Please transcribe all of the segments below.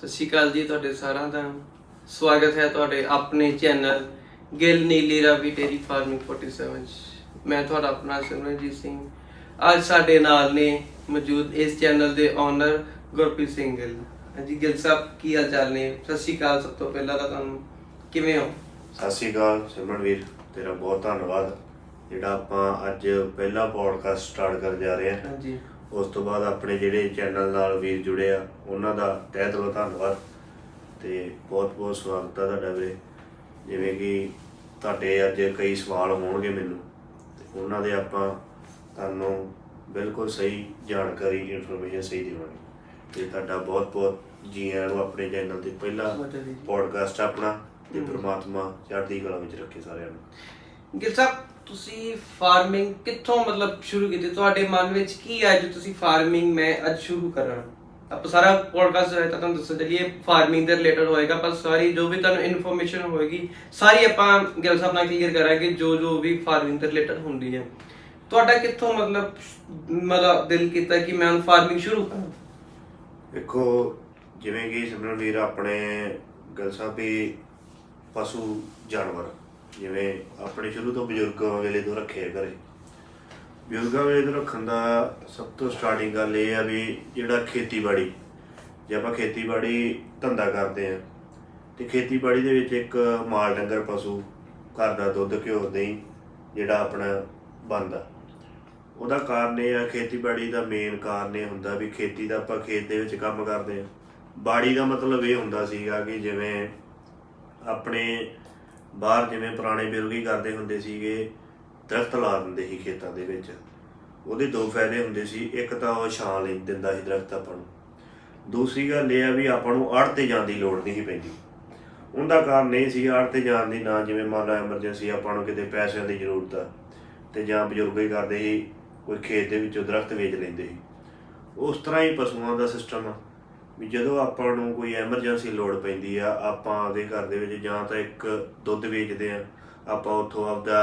ਸਤਿ ਸ਼੍ਰੀ ਅਕਾਲ ਜੀ ਤੁਹਾਡੇ ਸਾਰਿਆਂ ਦਾ। ਸਵਾਗਤ ਹੈ ਤੁਹਾਡੇ ਆਪਣੇ channel Gill Neeli Ravi dairy farming 47 'ਚ। ਮੈਂ ਤੁਹਾਡਾ ਆਪਣਾ ਸਿਮਰਨਜੀਤ ਸਿੰਘ। ਅੱਜ ਸਾਡੇ ਨਾਲ ਨੇ ਮੌਜੂਦ ਇਸ ਚੈਨਲ ਦੇ ਓਨਰ ਗੁਰਪ੍ਰੀਤ ਸਿੰਘ ਗਿੱਲ। ਹਾਂਜੀ ਗਿੱਲ ਸਾਹਿਬ ਕੀ ਹਾਲ ਚਾਲ ਨੇ? ਸਤਿ ਸ਼੍ਰੀ ਅਕਾਲ ਸਭ ਤੋਂ ਪਹਿਲਾਂ ਤਾਂ ਤੁਹਾਨੂੰ। ਕਿਵੇਂ ਹੋ? ਸਤਿ ਸ਼੍ਰੀ ਅਕਾਲ ਸਿਮਰਨ ਵੀਰ ਤੇਰਾ ਬਹੁਤ ਧੰਨਵਾਦ। ਜਿਹੜਾ ਆਪਾਂ ਅੱਜ ਪਹਿਲਾ ਪੋਡਕਾਸਟ ਸਟਾਰਟ ਕਰਨ ਜਾ ਰਹੇ ਹਾਂ। ਹਾਂਜੀ। ਉਸ ਤੋਂ ਬਾਅਦ ਆਪਣੇ ਜਿਹੜੇ ਚੈਨਲ ਨਾਲ ਵੀਰ ਜੁੜੇ ਆ ਉਹਨਾਂ ਦਾ ਤਹਿ ਦਿਲੋਂ ਧੰਨਵਾਦ ਤੇ ਬਹੁਤ ਬਹੁਤ ਸਵਾਗਤ ਹੈ ਤੁਹਾਡਾ ਵੀਰੇ। ਜਿਵੇਂ ਕਿ ਤੁਹਾਡੇ ਅੱਜ ਕਈ ਸਵਾਲ ਹੋਣਗੇ ਮੈਨੂੰ ਤੇ ਉਹਨਾਂ ਦੇ ਆਪਾਂ ਤੁਹਾਨੂੰ ਬਿਲਕੁਲ ਸਹੀ ਜਾਣਕਾਰੀ ਇਨਫੋਰਮੇਸ਼ਨ ਸਹੀ ਦੇਵਾਂਗੇ। ਤੇ ਤੁਹਾਡਾ ਬਹੁਤ ਬਹੁਤ ਜੀ ਆਇਆਂ ਨੂੰ ਆਪਣੇ ਚੈਨਲ ਤੇ ਪਹਿਲਾ। ਪੋਡਕਾਸਟ ਆਪਣਾ ਤੇ ਪ੍ਰਮਾਤਮਾ ਚੜ੍ਹਦੀ ਕਲਾ ਵਿੱਚ ਰੱਖੇ ਸਾਰਿਆਂ ਨੂੰ। ਗਿਲ ਸਾਹਿਬ ਤੁਸੀਂ ਫਾਰਮਿੰਗ ਕਿੱਥੋਂ ਮਤਲਬ ਸ਼ੁਰੂ ਕੀਤੀ? ਤੁਹਾਡੇ ਮਨ ਵਿੱਚ ਕੀ ਹੈ ਜੋ ਤੁਸੀਂ ਫਾਰਮਿੰਗ ਮੈਂ ਅੱਜ ਸ਼ੁਰੂ ਕਰਾਂ ਆਪਾਂ ਸਾਰਾ ਪੋਡਕਾਸਟ ਹੈ ਤਾਂ ਤੁਹਾਨੂੰ ਦੱਸਣ ਚੱਲੀਏ ਫਾਰਮਿੰਗ ਦੇ ਰਿਲੇਟਡ ਹੋਏਗਾ ਪਰ ਸਾਰੀ ਜੋ ਵੀ ਤੁਹਾਨੂੰ ਇਨਫੋਰਮੇਸ਼ਨ ਹੋਏਗੀ, ਸਾਰੀ ਆਪਾਂ ਗਿਲ ਸਾਹਿਬ ਨਾਲ ਕਲੀਅਰ ਕਰਾਂਗੇ, ਜੋ ਜੋ ਵੀ ਫਾਰਮਿੰਗ ਦੇ ਰਿਲੇਟਡ ਹੁੰਦੀ ਹੈ। ਤੁਹਾਡਾ ਕਿੱਥੋਂ ਮਤਲਬ ਮਤਲਬ ਦਿਲ ਕੀਤਾ ਕਿ ਮੈਂ ਹੁਣ ਫਾਰਮਿੰਗ ਸ਼ੁਰੂ ਕਰਾਂ? ਦੇਖੋ, ਜਿਵੇਂ ਕਿ ਸਿਮਰਨ ਵੀਰ ਆਪਣੇ ਗੱਲ ਸਾਹਿਬ ਵੀ ਪਸ਼ੂ ਜਾਨਵਰ ਜਿਵੇਂ ਆਪਣੇ ਸ਼ੁਰੂ ਤੋਂ ਬਜ਼ੁਰਗਾਂ ਵੇਲੇ ਤੋਂ ਰੱਖੇ ਆ ਘਰੇ ਬਜ਼ੁਰਗਾਂ ਵੇਲੇ ਤੋਂ ਰੱਖਣ ਦਾ ਸਭ ਤੋਂ ਸਟਾਰਟਿੰਗ ਗੱਲ ਇਹ ਆ ਵੀ ਜਿਹੜਾ ਖੇਤੀਬਾੜੀ, ਜੇ ਆਪਾਂ ਖੇਤੀਬਾੜੀ ਧੰਦਾ ਕਰਦੇ ਆ ਤੇ ਖੇਤੀਬਾੜੀ ਦੇ ਵਿੱਚ ਇੱਕ ਮਾਲ ਡੰਗਰ, ਪਸ਼ੂ, ਘਰ ਦਾ ਦੁੱਧ, ਘਿਓ, ਦਹੀਂ ਜਿਹੜਾ ਆਪਣਾ ਬਣਦਾ। ਉਹਦਾ ਕਾਰਨ ਇਹ ਆ, ਖੇਤੀਬਾੜੀ ਦਾ ਮੇਨ ਕਾਰਨ ਇਹ ਹੁੰਦਾ ਵੀ ਖੇਤੀ ਦਾ ਆਪਾਂ ਖੇਤ ਦੇ ਵਿੱਚ ਕੰਮ ਕਰਦੇ ਆ ਬਾੜੀ ਦਾ ਮਤਲਬ ਇਹ ਹੁੰਦਾ ਸੀਗਾ ਕਿ ਜਿਵੇਂ ਆਪਣੇ ਬਾਹਰ ਜਿਵੇਂ ਪੁਰਾਣੇ ਬਜ਼ੁਰਗ ਹੀ ਕਰਦੇ ਹੁੰਦੇ ਸੀਗੇ, ਦਰਖਤ ਲਾ ਦਿੰਦੇ ਸੀ ਖੇਤਾਂ ਦੇ ਵਿੱਚ। ਉਹਦੇ ਦੋ ਫਾਇਦੇ ਹੁੰਦੇ ਸੀ, ਇੱਕ ਤਾਂ ਉਹ ਛਾਂ ਲੈ ਦਿੰਦਾ ਸੀ ਦਰਖਤ ਆਪਾਂ ਨੂੰ। ਦੂਸਰੀ ਗੱਲ ਇਹ ਆ ਵੀ ਆਪਾਂ ਨੂੰ ਆੜ ਤੇ ਜਾਣ ਦੀ ਲੋੜ ਨਹੀਂ ਸੀ ਪੈਂਦੀ। ਉਹਦਾ ਕਾਰਨ ਇਹ ਸੀ ਆੜ ਤੇ ਜਾਣ ਦੀ ਨਾ ਜਿਵੇਂ ਮੰਨ ਲਓ ਐਮਰਜੈਂਸੀ ਆਪਾਂ ਨੂੰ ਕਿਤੇ ਪੈਸਿਆਂ ਦੀ ਜ਼ਰੂਰਤ ਆ ਤੇ ਜਾਂ ਬਜ਼ੁਰਗ ਹੀ ਕਰਦੇ ਸੀ, ਕੋਈ ਖੇਤ ਦੇ ਵਿੱਚੋਂ ਦਰਖਤ ਵੇਚ ਲੈਂਦੇ ਸੀ। ਉਸ ਤਰ੍ਹਾਂ ਹੀ ਪਸ਼ੂਆਂ ਦਾ ਸਿਸਟਮ ਆ। ਵੀ ਜਦੋਂ ਆਪਾਂ ਨੂੰ ਕੋਈ ਐਮਰਜੈਂਸੀ ਲੋੜ ਪੈਂਦੀ ਆ ਆਪਾਂ ਆਪਦੇ ਘਰ ਦੇ ਵਿੱਚ ਜਾਂ ਤਾਂ ਇੱਕ ਦੁੱਧ ਵੇਚਦੇ ਆ ਆਪਾਂ ਉੱਥੋਂ ਆਪਦਾ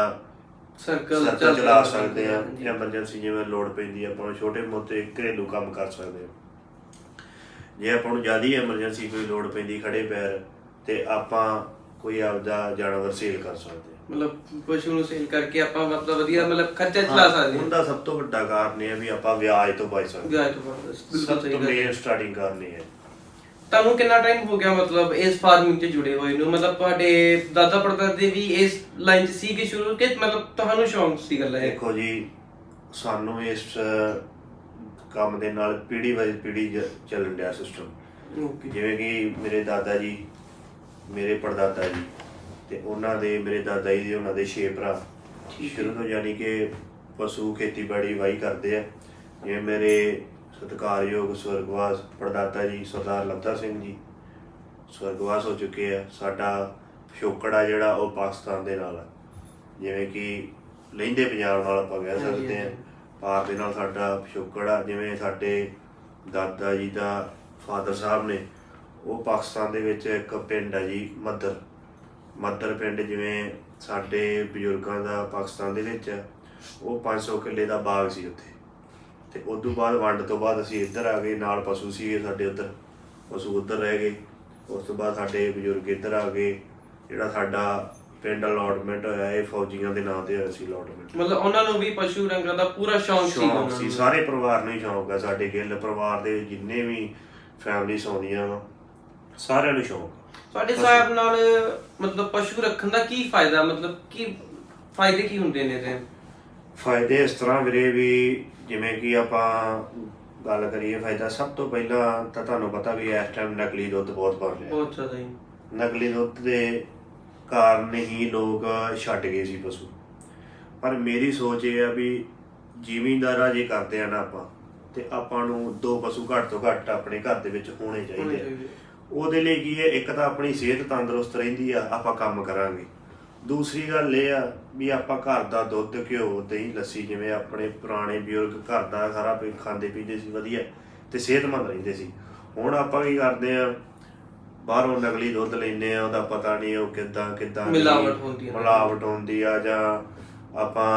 ਸਰਕਲ ਚਲਾ ਸਕਦੇ ਆ ਐਮਰਜੈਂਸੀ ਜਿਵੇਂ ਲੋੜ ਪੈਂਦੀ ਆ ਆਪਾਂ ਛੋਟੇ ਮੋਟੇ ਘਰੇਲੂ ਕੰਮ ਕਰ ਸਕਦੇ ਆ। ਜੇ ਆਪਾਂ ਨੂੰ ਜ਼ਿਆਦਾ ਐਮਰਜੈਂਸੀ ਕੋਈ ਲੋੜ ਪੈਂਦੀ ਖੜੇ ਪੈਰ ਤੇ ਆਪਾਂ ਕੋਈ ਆਪਦਾ ਜਾਨਵਰ ਸੇਲ ਕਰ ਸਕਦੇ ਆ। ਮਤਲਬ ਪਸ਼ੂ ਨੂੰ ਸੇਲ ਕਰਕੇ ਆਪਾਂ ਮਤਲਬ ਵਧੀਆ ਮਤਲਬ ਖਰਚਾ ਚਲਾ ਸਕਦੇ ਹਾਂ। ਉਹਦਾ ਸਭ ਤੋਂ ਵੱਡਾ ਕਾਰਨ ਇਹ ਆ ਵੀ ਆਪਾਂ ਵਿਆਜ ਤੋਂ ਬਚ ਸਕਦੇ ਗਾਇ ਤੋਂ ਬਾਅਦ ਬਿਲਕੁਲ ਸਭ ਸਹੀ ਤੋਂ ਹੈ। ਮੇਨ ਸਟਾਰਟਿੰਗ ਕਾਰਨ ਇਹ ਹੈ। ਤੁਹਾਨੂੰ ਕਿੰਨਾ ਟਾਈਮ ਹੋ ਗਿਆ ਮਤਲਬ ਇਸ ਫਾਰਮਿੰਗ 'ਚ ਜੁੜੇ ਹੋਏ ਨੂੰ? ਮਤਲਬ ਤੁਹਾਡੇ ਦਾਦਾ ਪੜਦਾਦੇ ਵੀ ਇਸ ਲਾਈਨ 'ਚ ਸੀ ਕਿ ਸ਼ੁਰੂ ਕਿ ਮਤਲਬ ਤੁਹਾਨੂੰ ਸ਼ੌਂਕ ਸੀ ਗੱਲ ਹੈ ਦੇਖੋ ਜੀ ਸਾਨੂੰ ਇਸ ਕੰਮ ਦੇ ਨਾਲ ਪੀੜੀ ਵਾਈ ਪੀੜੀ ਚੱਲਣ ਡਿਆ ਸਿਸਟਮ ਜਿਵੇਂ ਕਿ ਮੇਰੇ ਦਾਦਾ ਜੀ ਮੇਰੇ ਪੜਦਾਦਾ ਜੀ ਤੇ ਉਹਨਾਂ ਦੇ ਮੇਰੇ ਦਾਦਾ ਜੀ ਦੇ ਉਹਨਾਂ ਦੇ ਛੇ ਭਰਾ। ਸ਼ੁਰੂ ਤੋਂ ਯਾਨੀ ਕਿ ਪਸ਼ੂ ਖੇਤੀਬਾੜੀ ਵਾਹੀ ਕਰਦੇ ਆ। ਜਿਵੇਂ ਮੇਰੇ ਸਤਿਕਾਰਯੋਗ ਸਵਰਗਵਾਸ ਪੜਦਾਦਾ ਜੀ ਸਰਦਾਰ ਲੱਤਾ ਸਿੰਘ ਜੀ। ਸਵਰਗਵਾਸ ਹੋ ਚੁੱਕੇ ਆ। ਸਾਡਾ ਪਿਛੋਕੜ ਆ ਜਿਹੜਾ ਉਹ ਪਾਕਿਸਤਾਨ ਦੇ ਨਾਲ ਆ। ਜਿਵੇਂ ਕਿ ਲਹਿੰਦੇ ਪੰਜਾਬ ਨਾਲ ਆਪਾਂ ਕਹਿ ਸਕਦੇ ਆ। ਪਾਰ ਦੇ ਨਾਲ ਸਾਡਾ ਪਿਛੋਕੜ ਆ ਜਿਵੇਂ ਸਾਡੇ ਦਾਦਾ ਜੀ ਦਾ ਫਾਦਰ ਸਾਹਿਬ ਨੇ ਉਹ ਪਾਕਿਸਤਾਨ ਦੇ ਵਿੱਚ ਇੱਕ ਪਿੰਡ ਆ ਜੀ ਮੱਦਰ ਮੱਦਰ ਪਿੰਡ ਜਿਵੇਂ ਸਾਡੇ ਬਜ਼ੁਰਗਾਂ ਦਾ ਪਾਕਿਸਤਾਨ ਦੇ ਵਿੱਚ ਉਹ 500 ਕਿੱਲੇ ਦਾ ਬਾਗ ਸੀ ਉੱਥੇ। ਤੇ ਉਸ ਤੋਂ ਬਾਅਦ ਵੰਡ ਤੋਂ ਬਾਅਦ ਅਸੀਂ ਇੱਧਰ ਆ ਗਏ ਨਾਲ ਪਸ਼ੂ ਸੀਗੇ ਸਾਡੇ ਉੱਧਰ। ਪਸ਼ੂ ਉੱਧਰ ਰਹਿ ਗਏ। ਉਸ ਤੋਂ ਬਾਅਦ ਸਾਡੇ ਬਜ਼ੁਰਗ ਇੱਧਰ ਆ ਗਏ। ਜਿਹੜਾ ਸਾਡਾ ਪਿੰਡ ਅਲਾਟਮੈਂਟ ਹੋਇਆ ਇਹ ਫੌਜੀਆਂ ਦੇ ਨਾਂ ਤੇ ਹੋਇਆ ਸੀ ਅਲਾਟਮੈਂਟ। ਮਤਲਬ ਉਹਨਾਂ ਨੂੰ ਵੀ ਪਸ਼ੂ ਰੰਗਾਂ ਦਾ ਪੂਰਾ ਸ਼ੌਂਕ ਸੀ। ਸ਼ੌਂਕ ਉਹਨਾਂ ਸੀ ਨੂੰ। ਸਾਰੇ ਪਰਿਵਾਰ ਨੂੰ ਹੀ ਸ਼ੌਂਕ ਹੈ ਸਾਡੇ ਗਿੱਲ। ਪਰਿਵਾਰ ਦੇ ਜਿੰਨੇ ਵੀ ਫੈਮਿਲੀ ਆਉਂਦੀਆਂ ਸਾਰਿਆਂ ਨੂੰ ਸ਼ੌਂਕ ਤੁਹਾਡੇ ਸਾਹਿਬ ਨਾਲ ਮਤਲਬ ਪਸ਼ੂ ਰੱਖਣ ਦਾ ਕੀ ਫਾਇਦਾ ਮਤਲਬ ਕੀ ਫਾਇਦੇ ਕੀ ਹੁੰਦੇ ਨੇ ਇਹਦੇ ਫਾਇਦੇ ਇਸ ਤਰ੍ਹਾਂ ਵੀਰੇ ਵੀ ਜਿਵੇਂ ਕਿ ਆਪਾਂ ਗੱਲ ਕਰੀਏ ਫਾਇਦਾ ਸਭ ਤੋਂ ਪਹਿਲਾਂ ਤਾਂ ਤੁਹਾਨੂੰ ਪਤਾ ਵੀ ਇਸ ਟਾਈਮ ਨਕਲੀ ਦੁੱਧ ਬਹੁਤ ਬਣ ਰਿਹਾ। ਬਹੁਤ ਜ਼ਿਆਦਾ ਹੀ ਨਕਲੀ ਦੁੱਧ ਦੇ ਕਾਰਨ ਹੀ ਲੋਕ ਛੱਡ ਗਏ ਸੀ ਪਸ਼ੂ। ਪਰ ਮੇਰੀ ਸੋਚ ਇਹ ਆ ਵੀ ਜ਼ਿਮੀਂਦਾਰਾ ਜੇ ਕਰਦੇ ਆ ਨਾ ਆਪਾਂ ਤੇ ਆਪਾਂ ਨੂੰ ਦੋ ਪਸ਼ੂ ਘੱਟ ਤੋਂ ਘੱਟ ਆਪਣੇ ਘਰ ਦੇ ਵਿੱਚ ਹੋਣੇ ਹੋਣੇ ਚਾਹੀਦੇ ਆ। ਚਾਹੀਦੇ। ਉਹਦੇ ਲਈ ਕੀ ਹੈ ਇੱਕ ਤਾਂ ਆਪਣੀ ਸਿਹਤ ਤੰਦਰੁਸਤ ਰਹਿੰਦੀ ਆ ਆਪਾਂ ਕੰਮ ਕਰਾਂਗੇ। ਦੂਸਰੀ ਗੱਲ ਇਹ ਆ ਵੀ ਆਪਾਂ ਘਰ ਦਾ ਦੁੱਧ ਘਿਓ ਦਹੀਂ ਲੱਸੀ ਜਿਵੇਂ ਆਪਣੇ ਪੁਰਾਣੇ ਬਜ਼ੁਰਗ ਘਰ ਦਾ ਸਾਰਾ ਪੀ ਖਾਂਦੇ ਪੀਂਦੇ ਸੀ ਵਧੀਆ ਤੇ ਸਿਹਤਮੰਦ ਰਹਿੰਦੇ ਸੀ। ਹੁਣ ਆਪਾਂ ਕੀ ਕਰਦੇ ਆ ਬਾਹਰੋਂ ਨਕਲੀ ਦੁੱਧ ਲੈਨੇ ਆ ਉਹਦਾ ਪਤਾ ਨਹੀਂ ਉਹ ਕਿੱਦਾਂ ਕਿੱਦਾਂ ਮਿਲਾਵਟ ਹੁੰਦੀ ਆ। ਮਿਲਾਵਟ ਹੁੰਦੀ ਆ ਜਾਂ ਆਪਾਂ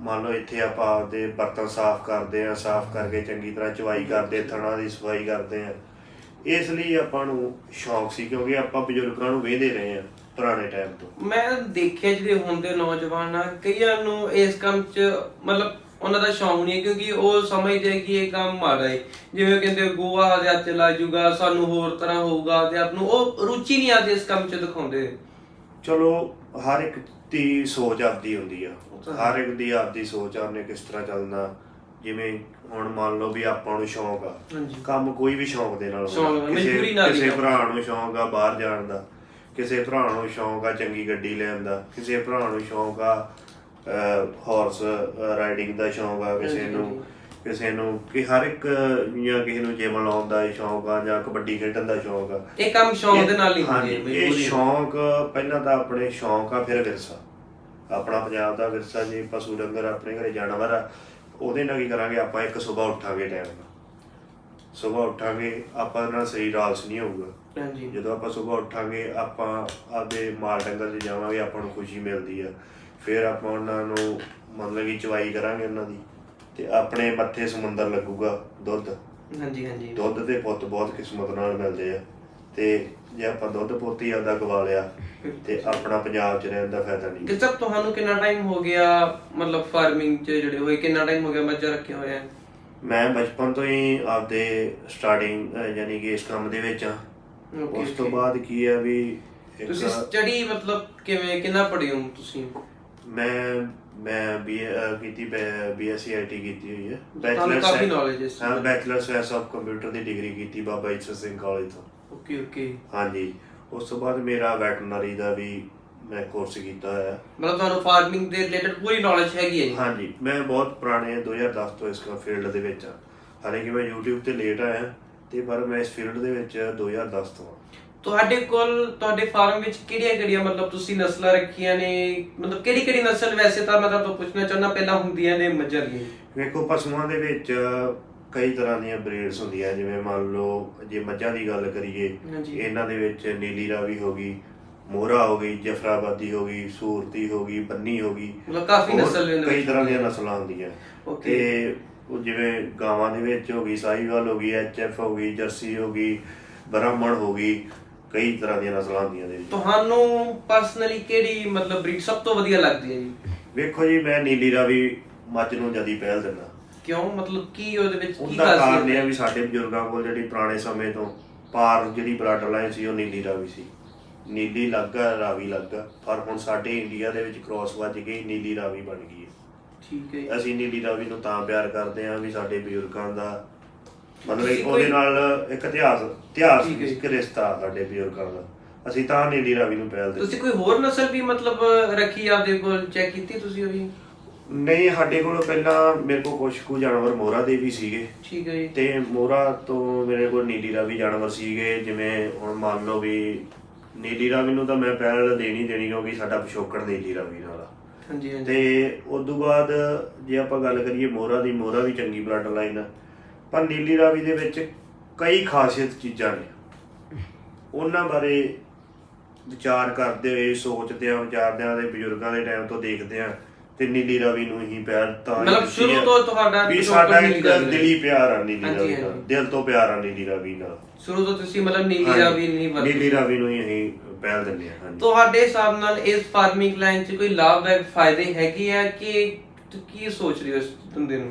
ਮੰਨ ਲਓ ਇੱਥੇ ਆਪਾਂ ਆਪਦੇ ਬਰਤਨ ਸਾਫ਼ ਕਰਦੇ ਆ ਸਾਫ਼ ਕਰਕੇ ਚੰਗੀ ਤਰ੍ਹਾਂ ਚਵਾਈ ਕਰਦੇ ਥਣਾ ਦੀ ਸਫ਼ਾਈ ਕਰਦੇ ਆ। ਇਸ ਲਈ ਆਪਾਂ ਨੂੰ ਸ਼ੌਕ ਸੀ ਕਿਉਂਕਿ ਆਪਾਂ ਬਜ਼ੁਰਗਾਂ ਨੂੰ ਵੇਖਦੇ ਰਹੇ ਆ ਪੁਰਾਣੇ ਟਾਈਮ ਤੋਂ। ਮੈਂ ਦੇਖਿਆ ਜਿਹੜੇ ਹੁਣ ਦੇ ਨੌਜਵਾਨ ਆ ਕਈਆਂ ਨੂੰ ਇਸ ਕੰਮ 'ਚ ਮਤਲਬ ਉਹਨਾਂ ਦਾ ਸ਼ੌਂਕ ਨਹੀਂ ਹੈ ਕਿਉਂਕਿ ਉਹ ਸਮਝਦੇ ਆ ਕਿ ਇਹ ਕੰਮ ਮਾੜਾ ਹੈ ਜਿਵੇਂ ਕਹਿੰਦੇ ਗੋਆ ਦੇ ਹੱਥ ਲਾ ਜੂਗਾ ਸਾਨੂੰ ਹੋਰ ਤਰ੍ਹਾਂ ਹੋਊਗਾ ਤੇ ਆਪ ਨੂੰ ਉਹ ਰੁਚੀ ਨਹੀਂ ਆਦੀ ਇਸ ਕੰਮ 'ਚ ਦਿਖਾਉਂਦੇ। ਚਲੋ ਹਰ ਇੱਕ ਦੀ ਸੋਚ ਆਪਦੀ ਹੁੰਦੀ ਆ। ਹਰ ਇੱਕ ਦੀ ਆਪਦੀ ਸੋਚ ਆ ਉਹਨੇ ਕਿਸ ਤਰ੍ਹਾਂ ਚੱਲਣਾ। ਜਿਵੇਂ ਹੁਣ ਮੰਨ ਲਓ ਵੀ ਆਪਾਂ ਨੂੰ ਸ਼ੌਂਕ ਆ ਹਾਂਜੀ ਕੰਮ ਕੋਈ ਵੀ ਸ਼ੌਂਕ ਦੇ ਨਾਲ ਸ਼ੌਂਕ ਹੁੰਦਾ। ਨਾਲ, ਮਜਬੂਰੀ ਨਾਲ ਹੀ ਕਿਸੇ ਕੰਮ। ਭਰਾ ਨੂੰ ਸ਼ੌਂਕ ਆ ਬਾਹਰ ਜਾਣ ਦਾ ਕਿਸੇ ਭਰਾ ਨੂੰ ਸ਼ੌਂਕ ਆ ਚੰਗੀ ਗੱਡੀ ਲੈਣ ਦਾ ਕਿਸੇ ਭਰਾ ਨੂੰ ਸ਼ੌਂਕ ਆ ਹਾਰਸ ਰਾਈਡਿੰਗ ਦਾ ਸ਼ੌਂਕ ਆ ਕਿਸੇ ਹਾਂਜੀ, ਨੂੰ। ਕਿਸੇ ਨੂੰ ਕਿ ਹਰ ਇੱਕ ਜਾਂ ਕਿਸੇ ਨੂੰ ਜਿਮ ਲਾਉਣ ਦਾ ਸ਼ੌਂਕ ਆ ਜਾਂ ਕਬੱਡੀ ਖੇਡਣ ਦਾ ਸ਼ੌਂਕ ਆ ਇਹ ਕੰਮ ਸ਼ੌਂਕ ਦੇ ਨਾਲ ਨਹੀਂ ਹਾਂਜੀ, ਹੁੰਦੇ ਇਹ ਮਜਬੂਰੀ। ਸ਼ੌਂਕ ਪਹਿਲਾਂ ਤਾਂ ਆਪਣੇ ਸ਼ੌਂਕ ਆ ਫਿਰ ਵਿਰਸਾ ਆਪਣਾ ਪੰਜਾਬ ਦਾ ਵਿਰਸਾ ਜੇ ਪਸ਼ੂ ਡੰਗਰ ਆਪਣੇ ਘਰੇ ਜਾਨਵਰ ਆ ਉਹਦੇ ਨਾਲ ਕੀ ਕਰਾਂਗੇ ਆਪਾਂ ਇੱਕ ਸਵੇਰ ਉੱਠਾਂਗੇ ਟਾਈਮ ਨਾਲ। ਸਵੇਰ ਉੱਠਾਂਗੇ ਆਪਾਂ ਨਾਲ ਸਰੀਰ ਆਲਸ ਨਹੀਂ ਹੋਊਗਾ। ਹਾਂਜੀ। ਜਦੋਂ ਆਪਾਂ ਸਵੇਰ ਉੱਠਾਂਗੇ ਆਪਾਂ ਆਪਦੇ ਮਾਲ ਡੰਗਰ 'ਚ ਜਾਵਾਂਗੇ ਆਪਾਂ ਨੂੰ ਖੁਸ਼ੀ ਮਿਲਦੀ ਆ। ਫਿਰ ਆਪਾਂ ਉਹਨਾਂ ਨੂੰ ਮਤਲਬ ਕਿ ਚਵਾਈ ਕਰਾਂਗੇ ਉਹਨਾਂ ਦੀ। ਤੇ ਆਪਣੇ ਮੱਥੇ ਸਮੁੰਦਰ ਲੱਗੂਗਾ ਦੁੱਧ। ਹਾਂਜੀ ਹਾਂਜੀ। ਦੁੱਧ ਦੇ ਪੁੱਤ ਬਹੁਤ ਕਿਸਮਤ ਨਾਲ ਮਿਲਦੇ ਆ। ਤੇ ਜੇ ਆਪਾਂ ਦੁੱਧ ਪੁੱਤ ਆਪਦਾ ਗਵਾ ਲਿਆ ਤੇ ਆਪਣਾ ਪੰਜਾਬ 'ਚ ਰਹਿਣ ਦਾ ਫਾਇਦਾ ਨਹੀਂ। ਸਭ ਤੁਹਾਨੂੰ ਕਿੰਨਾ ਟਾਈਮ ਹੋ ਗਿਆ ਮਤਲਬ ਫਾਰਮਿੰਗ 'ਚ ਜਿਹੜੇ ਹੋਏ? ਕਿੰਨਾ ਟਾਈਮ ਹੋ ਗਿਆ ਮੱਝਾਂ ਰੱਖੇ ਹੋਏ ਆ ਮੈਂ ਬਚਪਨ ਤੋਂ ਹੀ ਆਪਦੇ ਸਟਾਰਟਿੰਗ ਯਾਨੀ ਕਿ ਇਸ ਕੰਮ ਦੇ ਵਿੱਚ ਆ ਉਸ ਤੋਂ. ਬਾਅਦ ਕੀ ਹੈ ਵੀ ਇੱਕ ਤੁਸੀਂ ਸਟੱਡੀ ਮਤਲਬ ਕਿਵੇਂ ਕਿੰਨਾ ਪੜ੍ਹੇ ਹੋ ਤੁਸੀਂ? ਮੈਂ ਮੈਂ ਬੀ ਕੀਤੀ ਬੀਐਸਸੀ ਆਈਟੀ ਕੀਤੀ ਹੋਈ ਹੈ। ਤੁਹਾਨੂੰ ਕਾਫੀ knowledge ਹੈ ਇਸ ਹਾਂ ਬਾਰੇ। ਬੈਚਲਰ ਸਾਇੰਸ ਆਫ ਕੰਪਿਊਟਰ ਦੀ ਡਿਗਰੀ ਕੀਤੀ ਬਾਬਾ ਈਸ਼ਰ ਸਿੰਘ ਕਾਲਜ ਤੋਂ। ਓਕੇ ਓਕੇ ਹਾਂਜੀ। ਉਸ ਤੋਂ ਬਾਅਦ ਮੇਰਾ ਵੈਟਰਨਰੀ ਦਾ ਵੀ ਮੈਂ ਕੋਰਸ ਕੀਤਾ ਹੋਇਆ। ਹੈ ਮਤਲਬ ਤੁਹਾਨੂੰ ਫਾਰਮਿੰਗ ਦੇ ਰਿਲੇਟਡ ਪੂਰੀ ਨੌਲੇਜ ਹੈਗੀ ਹੈ ਜੀ? ਹਾਂਜੀ। ਮੈਂ ਬਹੁਤ ਪੁਰਾਣੇ 2010 ਤੋਂ ਇਸ ਫੀਲਡ ਦੇ ਵਿੱਚ ਆ। ਹਾਲਾਂਕਿ ਮੈਂ YouTube ਤੇ ਲੇਟ ਆਇਆ ਤੇ ਪਰ ਮੈਂ ਇਸ ਫੀਲਡ ਦੇ ਵਿੱਚ 2010 ਤੋਂ ਆ। ਤੁਹਾਡੇ ਕੋਲ ਤੁਹਾਡੇ ਫਾਰਮ ਵਿੱਚ ਕਿਹੜੀਆਂ ਕਿਹੜੀਆਂ ਮਤਲਬ ਤੁਸੀਂ ਨਸਲਾਂ ਰੱਖੀਆਂ ਨੇ? ਮਤਲਬ ਕਿਹੜੀ ਕਿਹੜੀ ਨਸਲ ਵੈਸੇ ਤਾਂ ਮੈਂ ਤੁਹਾਨੂੰ ਪੁੱਛਣਾ ਚਾਹੁੰਦਾ ਪਹਿਲਾਂ ਹੁੰਦੀਆਂ ਨੇ ਮੱਝਾਂ ਦੀਆਂ ਵੇਖੋ ਪਸ਼ੂਆਂ ਦੇ ਵਿੱਚ ਕਈ ਤਰ੍ਹਾਂ ਦੀਆਂ ਬਰੀਡਸ ਹੁੰਦੀਆਂ ਜਿਵੇਂ ਮੰਨ ਲਓ ਜੇ ਮੱਝਾਂ ਦੀ ਗੱਲ ਕਰੀਏ ਹਾਂਜੀ। ਇਹਨਾਂ ਦੇ ਵਿੱਚ ਨੀਲੀ ਰਾਵੀ ਹੋ ਗਈ ਮੋਹਰਾ ਹੋ ਗਈ ਜਫਰਾਬਾਦੀ ਹੋ ਗਈ ਸੂਰਤੀ ਹੋ ਗਈ ਬੰਨੀ ਹੋ ਗਈ ਮਤਲਬ ਕਾਫੀ ਹੋਰ ਨਸਲ ਇਹਨਾਂ ਕਈ ਵਿੱਚ ਤਰ੍ਹਾਂ ਦੀਆਂ। ਨਸਲਾਂ ਹੁੰਦੀਆਂ. ਤੇ ਉਹ ਜਿਵੇਂ ਗਾਵਾਂ ਦੇ ਵਿੱਚ ਹੋ ਗਈ ਸਾਹੀਵਾਲ ਹੋ ਗਈ ਐਚਐਫ ਹੋ ਗਈ ਜਰਸੀ ਹੋ ਗਈ ਬ੍ਰਾਹਮਣ ਹੋ ਗਈ ਕਈ ਤਰ੍ਹਾਂ ਦੀਆਂ ਨਸਲਾਂ ਹੁੰਦੀਆਂ ਦੇ ਵਿੱਚ ਤੁਹਾਨੂੰ ਪਰਸਨਲੀ ਕਿਹੜੀ ਮਤਲਬ ਬਰੀਡ ਸਭ ਤੋਂ ਵਧੀਆ ਲੱਗਦੀ ਹੈ ਜੀ ਵੇਖੋ ਜੀ ਮੈਂ ਨੀਲੀ ਰਾਵੀ ਮੱਝ ਨੂੰ ਜਦੀ ਪਹਿਲ ਦਿੰਦਾ ਕਿਉਂ? ਮਤਲਬ ਕੀ ਉਹਦੇ ਵਿੱਚ ਕੀ ਉਹਦਾ ਕਾਰਨ ਖਾਸੀਅਤ ਇਹ ਆ ਹੈ ਵੀ ਸਾਡੇ ਬਜ਼ੁਰਗਾਂ ਕੋਲ ਜਿਹੜੀ ਪੁਰਾਣੇ ਸਮੇਂ ਤੋਂ ਪਾਰ ਜਿਹੜੀ ਬਲੱਡ ਲਾਈਨ ਸੀ ਉਹ ਨੀਲੀ ਰਾਵੀ ਸੀ। ਨੀਲੀ ਲੱਗਾ ਰਾਵੀ ਲੱਗਾ। ਪਰ ਹੁਣ ਸਾਡੇ ਇੰਡੀਆ ਦੇ ਵਿੱਚ ਕ੍ਰਾਸ ਵੱਜ ਗਈ ਨੀਲੀ ਰਾਵੀ ਬਣ ਗਈ ਹੈ। ਠੀਕ ਹੈ ਜੀ। ਅਸੀਂ ਨੀਲੀ ਰਾਵੀ ਨੂੰ ਤਾਂ ਪਿਆਰ ਕਰਦੇ ਹਾਂ ਵੀ ਸਾਡੇ ਬਜ਼ੁਰਗਾਂ ਦਾ ਮਤਲਬ ਤੁਸੀਂ ਕਿ ਉਹਦੇ ਕੋਈ- ਨਾਲ ਇੱਕ ਇਤਿਹਾਸ ਇਤਿਹਾਸ ਠੀਕ ਹੈ ਜੀ। ਇੱਕ ਰਿਸ਼ਤਾ ਸਾਡੇ ਬਜ਼ੁਰਗਾਂ ਦਾ। ਅਸੀਂ ਤਾਂ ਨੀਲੀ ਰਾਵੀ ਨੂੰ ਪਹਿਲ ਤੁਸੀਂ ਦਿੱਤੀ ਕੋਈ ਹੋਰ ਨਸਲ ਵੀ ਮਤਲਬ ਰੱਖੀ ਆਪਦੇ ਕੋਲ? ਚੈੱਕ ਕੀਤੀ ਤੁਸੀਂ ਉਹ ਵੀ ਨਹੀਂ ਸਾਡੇ ਕੋਲ ਪਹਿਲਾਂ ਮੇਰੇ ਕੋਲ ਕੁਝ ਕੁ ਜਾਨਵਰ ਮੋਹਰਾ ਦੇ ਵੀ ਸੀਗੇ। ਠੀਕ ਹੈ ਜੀ। ਤੇ ਮੋਹਰਾ ਤੋਂ ਮੇਰੇ ਕੋਲ ਨੀਲੀ ਰਾਵੀ ਜਾਨਵਰ ਸੀਗੇ ਜਿਵੇਂ ਹੁਣ ਮੰਨ ਲਓ ਵੀ ਨੀਲੀ ਰਾਵੀ ਨੂੰ ਤਾਂ ਮੈਂ ਪਹਿਲ ਦੇਣੀ ਦੇਣੀ ਕਿਉਂਕਿ ਸਾਡਾ ਪਿਛੋਕੜ ਨੀਲੀ ਰਾਵੀ ਨਾਲ ਆ। ਹਾਂਜੀ ਹਾਂਜੀ। ਤੇ ਉਸ ਤੋਂ ਬਾਅਦ ਜੇ ਆਪਾਂ ਗੱਲ ਕਰੀਏ ਮੋਹਰਾ ਦੀ ਮੋਹਰਾ ਵੀ ਚੰਗੀ ਬਲੱਡ ਲਾਈਨ ਆ। ਪਰ ਨੀਲੀ ਰਾਵੀ ਦੇ ਵਿੱਚ ਕਈ ਖਾਸੀਅਤ ਚੀਜ਼ਾਂ ਨੇ। ਉਹਨਾਂ ਬਾਰੇ ਵਿਚਾਰ ਕਰਦੇ ਹੋਏ ਸੋਚਦੇ ਆ ਵਿਚਾਰਦੇ ਆ ਦੇ ਬਜ਼ੁਰਗਾਂ ਦੇ ਟਾਈਮ ਤੋਂ ਦੇਖਦੇ ਆ। ਤੇ ਨੀਲੀ ਰਾਵੀ ਨੂੰ ਹੀ ਪਿਆਰ ਤਾਂ ਹੀ ਮਤਲਬ ਦਿੱਤੀ ਸ਼ੁਰੂ ਤੋਂ ਤੁਹਾਡਾ ਵੀ ਪਿਛੋਕੜ ਸਾਡਾ ਨੀਲੀ ਇੱਕ ਰਾਵੀ ਨਾਲ। ਦਿਲੀ ਪਿਆਰ ਆ ਨੀਲੀ ਹਾਂਜੀ, ਰਾਵੀ ਨਾਲ ਹਾਂਜੀ। ਦਿਲ ਤੋਂ ਪਿਆਰ ਆ ਨੀਲੀ ਰਾਵੀ ਨਾਲ ਸ਼ੁਰੂ ਤੋਂ ਤੁਸੀਂ ਮਤਲਬ ਨੀਲੀ ਰਾਵੀ ਨਹੀਂ ਵਰਤੀ ਨੀਲੀ ਰਾਵੀ ਨੂੰ ਹੀ ਅਸੀਂ ਪਹਿਲ ਦਿੰਦੇ ਆ ਹਾਂਜੀ। ਤੁਹਾਡੇ ਹਿਸਾਬ ਨਾਲ ਇਸ ਫਾਰਮਿੰਗ ਲਾਈਨ 'ਚ ਕੋਈ ਲਾਭਦਾਇਕ ਫਾਇਦੇ ਹੈਗੇ ਆ ਕਿ ਤੁਸੀਂ ਕੀ ਸੋਚ ਰਹੇ ਹੋ ਇਸ ਧੰਦੇ ਨੂੰ?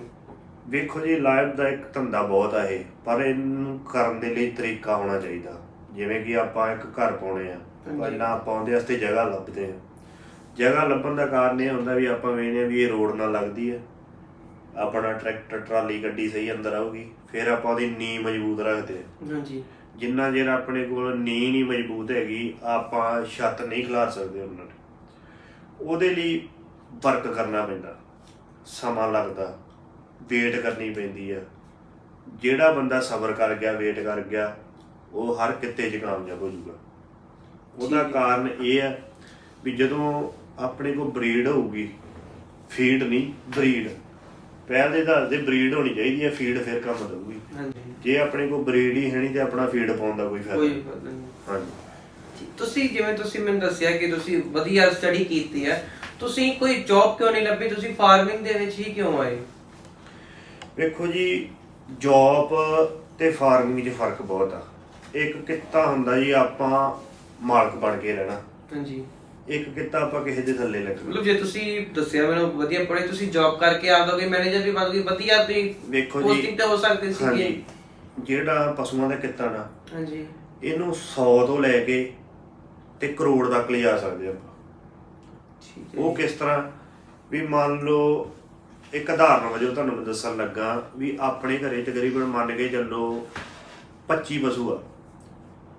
ਵੇਖੋ ਜੀ ਲਾਈਫ ਦਾ ਇੱਕ ਧੰਦਾ ਬਹੁਤ ਆ ਇਹ ਪਰ ਇਹਨੂੰ ਕਰਨ ਦੇ ਲਈ ਤਰੀਕਾ ਹੋਣਾ ਚਾਹੀਦਾ। ਜਿਵੇਂ ਕਿ ਆਪਾਂ ਇੱਕ ਘਰ ਪਾਉਣੇ ਆ ਹਾਂਜੀ। ਪਹਿਲਾਂ ਆਪਾਂ ਉਹਦੇ ਵਾਸਤੇ ਜਗ੍ਹਾ ਲੱਭਦੇ ਆ ਜਗ੍ਹਾ ਲੱਭਣ ਦਾ ਕਾਰਨ ਇਹ ਹੁੰਦਾ ਵੀ ਆਪਾਂ ਵੇਖਦੇ ਆ ਵੀ ਇਹ ਰੋਡ ਨਾਲ ਲੱਗਦੀ ਹੈ। ਆਪਣਾ ਟਰੈਕਟਰ ਟਰਾਲੀ ਗੱਡੀ ਸਹੀ ਅੰਦਰ ਆਊਗੀ ਫਿਰ ਆਪਾਂ ਉਹਦੀ ਨੀਂਹ ਮਜ਼ਬੂਤ ਰੱਖਦੇ ਹਾਂਜੀ। ਜਿੰਨਾ ਚਿਰ ਆਪਣੇ ਕੋਲ ਨੀਂਹ ਨਹੀਂ ਮਜ਼ਬੂਤ ਹੈਗੀ ਆਪਾਂ ਛੱਤ ਨਹੀਂ ਖਿਲਾਰ ਸਕਦੇ ਉਹਨਾਂ ਨੇ। ਉਹਦੇ ਲਈ ਵਰਕ ਕਰਨਾ ਪੈਂਦਾ। ਸਮਾਂ ਲੱਗਦਾ ਵੇਟ ਕਰਨੀ ਪੈਂਦੀ ਆ। ਜਿਹੜਾ ਬੰਦਾ ਸਬਰ ਕਰ ਗਿਆ ਵੇਟ ਕਰ ਗਿਆ ਉਹ ਹਰ ਕਿਤੇ 'ਚ ਕਾਮਯਾਬ ਹੋ ਜਾਊਗਾ। ਉਹਦਾ ਹੈ। ਕਾਰਨ ਇਹ ਹੈ ਵੀ ਜਦੋਂ ਆਪਣੇ ਕੋਲ ਬਰੀਡ ਹੋਊਗੀ। ਫੀਡ ਨਹੀਂ ਬਰੀਡ। ਪਹਿਲ ਦੇ ਆਧਾਰ ਤੇ ਬਰੀਡ ਹੋਣੀ ਚਾਹੀਦੀ ਹੈ ਫੀਡ ਫਿਰ ਕੰਮ ਦਊਗੀ। ਹਾਂਜੀ। ਜੇ ਆਪਣੇ ਕੋਲ ਬਰੀਡ ਹੀ ਹੈ ਨਹੀਂ ਤੇ ਆਪਣਾ ਫੀਡ ਪਾਉਣ ਦਾ ਕੋਈ ਫਾਇਦਾ ਕੋਈ ਨਹੀਂ। ਫਾਇਦਾ ਨਹੀਂ। ਹਾਂਜੀ। ਤੁਸੀਂ ਜਿਵੇਂ ਤੁਸੀਂ ਮੈਨੂੰ ਦੱਸਿਆ ਕਿ ਤੁਸੀਂ ਵਧੀਆ ਸਟੱਡੀ ਕੀਤੀ ਹੈ ਤੁਸੀਂ ਕੋਈ ਜੌਬ ਕਿਉਂ ਨਹੀਂ ਲੱਭੀ? ਤੁਸੀਂ ਫਾਰਮਿੰਗ ਦੇ ਵਿੱਚ ਹੀ ਕਿਉਂ ਆਏ? ਵੇਖੋ ਜੀ ਜੌਬ ਤੇ ਫਾਰਮਿੰਗ 'ਚ ਫ਼ਰਕ ਬਹੁਤ ਆ। ਇੱਕ ਕਿੱਤਾ ਹੁੰਦਾ ਜੀ ਆਪਾਂ ਮਾਲਕ ਬਣ ਕੇ ਰਹਿਣਾ। ਹਾਂਜੀ। ਇੱਕ ਕਿੱਤਾ ਆਪਾਂ ਕਿਸੇ ਦੇ ਥੱਲੇ ਲੱਗਣਾ। ਮਤਲਬ ਜੇ ਤੁਸੀਂ ਦੱਸਿਆ ਮੈਨੂੰ ਵਧੀਆ ਪੜੇ ਤੁਸੀਂ ਜੌਬ ਕਰਕੇ ਆ ਦੋਗੇ ਮੈਨੇਜਰ ਵੀ ਬਣ ਗਏ ਵਧੀਆ ਤੇ ਵੇਖੋ ਜੀ। ਪੋਸਟਿੰਗ ਤੇ ਹੋ ਸਕਦੇ ਸੀਗੇ। ਹਾਂਜੀ। ਜਿਹੜਾ ਪਸ਼ੂਆਂ ਦਾ ਕਿੱਤਾ ਨਾ ਹਾਂਜੀ। ਇਹਨੂੰ 100 ਤੋਂ ਲੈ ਕੇ ਤੇ ਕਰੋੜ ਤੱਕ ਲਿਜਾ ਸਕਦੇ ਆਪਾਂ। ਠੀਕ ਹੈ ਉਹ ਕਿਸ ਤਰ੍ਹਾਂ? ਵੀ ਮੰਨ ਲਓ ਇੱਕ ਉਦਾਹਰਨ ਵਜੋਂ ਤੁਹਾਨੂੰ ਮੈਂ ਦੱਸਣ ਲੱਗਾ ਵੀ ਆਪਣੇ ਘਰੇ ਤਕਰੀਬਨ ਮੰਨ ਕੇ ਚੱਲੋ 25 ਪਸ਼ੂ ਆ।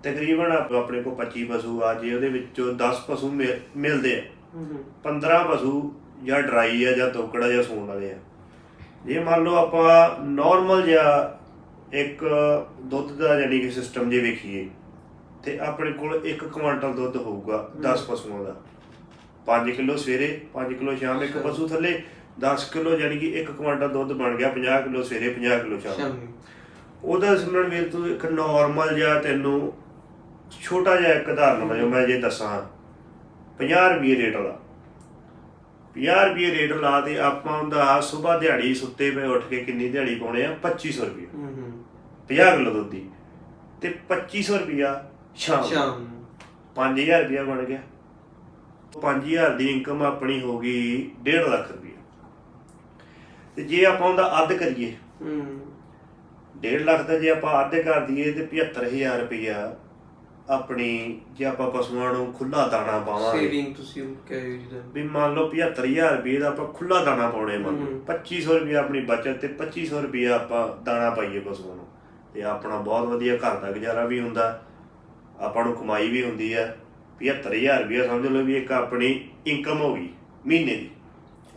ਤਕਰੀਬਨ ਆਪ- ਆਪਣੇ ਕੋਲ 25 ਪਸ਼ੂ ਆ ਜੇ ਉਹਦੇ ਵਿੱਚੋਂ 10 ਪਸ਼ੂ ਮਿਲ- ਮਿਲਦੇ ਆ। ਹੂੰ ਹੂੰ 15 ਪਸ਼ੂ ਜਾਂ ਡਰਾਈ ਆ ਜਾਂ ਤੋਕੜਾ ਜਾਂ ਸੂਣ ਵਾਲੇ ਆ। ਜੇ ਮੰਨ ਲਓ ਆਪਾਂ ਨਾਰਮਲ ਜਿਹਾ ਇੱਕ ਦੁੱਧ ਦਾ ਜਾਨੀ ਕਿ ਸਿਸਟਮ ਜੇ ਵੇਖੀਏ ਤੇ ਆਪਣੇ ਕੋਲ 1 ਕੁਆਂਟਲ ਦੁੱਧ ਹੋਊਗਾ 10 ਪਸ਼ੂਆਂ ਦਾ। 5 ਕਿਲੋ ਸਵੇਰੇ 5 ਕਿਲੋ ਸ਼ਾਮ ਇੱਕ। ਪਸ਼ੂ ਥੱਲੇ 10 ਕਿਲੋ ਜਾਨੀ ਕਿ 1 ਕੁਆਂਟਲ ਦੁੱਧ ਬਣ ਗਿਆ 50 ਕਿਲੋ ਸਵੇਰੇ 50 ਕਿਲੋ ਸ਼ਾਮ। ਸ਼ਾਮੀ ਉਹਦਾ ਸਿਮਰਨ ਵੀਰ ਤੂੰ ਇੱਕ ਨਾਰਮਲ ਜਿਹਾ ਤੈਨੂੰ ਛੋਟਾ ਜਿਹਾ ਇੱਕ ਉਦਾਹਰਨ ਵਜੋਂ ਮੈਂ ਜੇ ਦੱਸਾਂ। 50 ਰੁਪਏ ਰੇਟ ਲਾ 50 ਰੁਪਏ ਰੇਟ ਲਾ ਤੇ ਆਪਾਂ ਉਹਦਾ ਸਵੇਰ ਦਿਹਾੜੀ ਸੁੱਤੇ ਪਏ ਉੱਠ ਕੇ ਕਿੰਨੀ ਦਿਹਾੜੀ ਪਾਉਣੇ ਆ? 2500 ਰੁਪਏ ਹੂੰ ਹੂੰ। 50 ਕਿਲੋ ਦੁੱਧ ਦੀ। ਤੇ 2500 ਰੁਪਿਆ ਸ਼ਾਮ। ਸ਼ਾਮ ਨੂੰ। 5000 ਰੁਪਿਆ ਬਣ ਗਿਆ। 5000 ਦੀ ਇਨਕਮ ਆਪਣੀ ਹੋ ਗਈ 1.5 ਲੱਖ ਰੁਪਿਆ ਤੇ ਜੇ ਆਪਾਂ ਉਹਦਾ ਅੱਧ ਕਰੀਏ। ਹੂੰ। 1.5 ਲੱਖ ਦਾ ਜੇ ਆਪਾਂ ਅੱਧ ਕਰ ਦਈਏ ਤੇ 75000 ਰੁਪਇਆ ਆਪਣੀ ਜੇ ਆਪਾਂ ਪਸ਼ੂਆਂ ਨੂੰ ਖੁੱਲਾ ਦਾਣਾ ਪਾਵਾਂਗੇ। ਸੇਵਿੰਗ ਤੁਸੀਂ ਕਹਿ ਰਹੇ ਹੋ ਜਿਹਦਾ ਵੀ ਮੰਨ ਲਓ 75000 ਰੁਪਏ ਦਾ ਆਪਾਂ ਖੁੱਲਾ ਦਾਣਾ ਪਾਉਣੇ ਮੰਨ ਲਓ। ਹਮ। 2500 ਰੁਪਏ ਆਪਣੀ ਬਚਤ ਤੇ 2500 ਰੁਪਏ ਆਪਾਂ ਦਾਣਾ ਪਾਈਏ ਪਸ਼ੂਆਂ ਨੂੰ। ਤੇ ਆਪਣਾ ਬਹੁਤ ਵਧੀਆ ਘਰ ਦਾ ਗੁਜ਼ਾਰਾ ਵੀ ਹੁੰਦਾ। ਆਪਾਂ ਨੂੰ ਕਮਾਈ ਵੀ ਹੁੰਦੀ ਹੈ 75000 ਰੁਪਏ ਸਮਝ ਲਓ ਵੀ ਇੱਕ ਆਪਣੀ ਇਨਕਮ ਹੋ ਗਈ ਮਹੀਨੇ ਦੀ।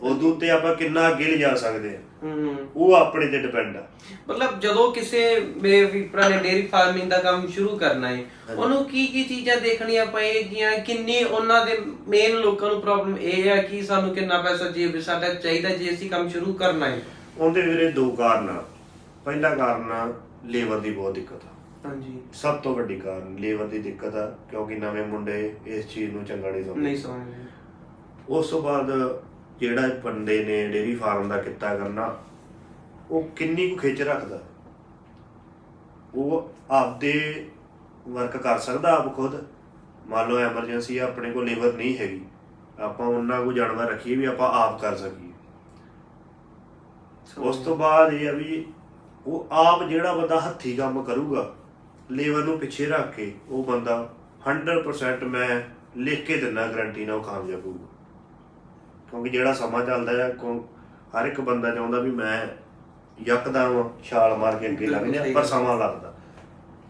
ਉਦੋਂ ਤੇ ਆਪਾਂ ਕਿੰਨਾ ਅੱਗੇ ਲਿਜਾ ਸਕਦੇ ਆ। ਹੂੰ ਹੂੰ। ਉਹ ਆਪਣੇ ਤੇ ਡਿਪੈਂਡ ਆ। ਮਤਲਬ ਜਦੋਂ ਕਿਸੇ ਮੇਰੇ ਵੀਰਾਂ ਨੇ ਡੇਅਰੀ ਫਾਰਮਿੰਗ ਦਾ ਕੰਮ ਸ਼ੁਰੂ ਕਰਨਾ ਹੈ। ਉਹਨੂੰ ਕੀ ਕੀ ਚੀਜ਼ਾਂ ਦੇਖਣੀਆਂ ਪਏਗੀਆਂ ਕਿੰਨੀ ਉਹਨਾਂ ਦੇ ਮੇਨ ਲੋਕਾਂ ਨੂੰ ਪ੍ਰੋਬਲਮ ਇਹ ਹੈ ਕਿ ਸਾਨੂੰ ਕਿੰਨਾ ਪੈਸਾ ਜੇ ਸਾਡਾ ਚਾਹੀਦਾ ਜੇ ਅਸੀਂ ਕੰਮ ਸ਼ੁਰੂ ਕਰਨਾ ਹੈ ਉਹਦੇ ਵੀਰੇ ਦੋ ਕਾਰਨ ਆ। ਪਹਿਲਾ ਕਾਰਨ ਆ ਲੇਬਰ ਦੀ ਬਹੁਤ ਦਿੱਕਤ ਆ। ਹਾਂਜੀ। ਸਭ ਤੋਂ ਵੱਡੀ ਕਾਰਨ ਲੇਬਰ ਦੀ ਦਿੱਕਤ ਆ ਕਿਉਂਕਿ ਨਵੇਂ ਮੁੰਡੇ ਇਸ ਚੀਜ਼ ਨੂੰ ਚੰਗਾ ਨਹੀਂ ਸਮਝਦੇ। ਨਹੀਂ ਸਮਝਦੇ। ਉਸ ਤੋਂ ਬਾਅਦ ਜਿਹੜਾ ਬੰਦੇ ਨੇ ਡੇਰੀ ਫਾਰਮ ਦਾ ਕਿੱਤਾ ਕਰਨਾ ਉਹ ਕਿੰਨੀ ਕੁ ਖਿੱਚ ਰੱਖਦਾ? ਉਹ ਆਪਦੇ ਵਰਕ ਕਰ ਸਕਦਾ ਆਪ ਖੁਦ? ਮੰਨ ਲਓ ਐਮਰਜੈਂਸੀ ਆਪਣੇ ਕੋਲ ਲੇਬਰ ਨਹੀਂ ਹੈਗੀ। ਆਪਾਂ ਉਹਨਾਂ ਕੋ ਜਾਨਵਰ ਰੱਖੀਏ ਵੀ ਆਪਾਂ ਆਪ ਕਰ ਸਕੀਏ। ਉਸ ਤੋਂ ਬਾਅਦ ਇਹ ਆ ਵੀ ਉਹ ਆਪ ਜਿਹੜਾ ਬੰਦਾ ਹੱਥੀ ਕੰਮ ਕਰੂਗਾ ਲੇਬਰ ਨੂੰ ਪਿੱਛੇ ਰੱਖ ਕੇ ਉਹ ਬੰਦਾ 100% ਮੈਂ ਲਿਖ ਕੇ ਦਿੰਦਾ ਗਰੰਟੀ ਨਾਲ ਕਾਮਯਾਬ ਹੋਊਗਾ। ਕਿਉਂਕਿ ਜਿਹੜਾ ਸਮਾਂ ਚੱਲਦਾ ਹੈ ਹਰ ਇੱਕ ਬੰਦਾ ਚਾਹੁੰਦਾ ਵੀ ਮੈਂ ਯਕਦਮ ਛਾਲ ਮਾਰ ਕੇ ਅੱਗੇ ਲੱਗ ਜਾ ਪਰ। ਸਮਾਂ ਲੱਗਦਾ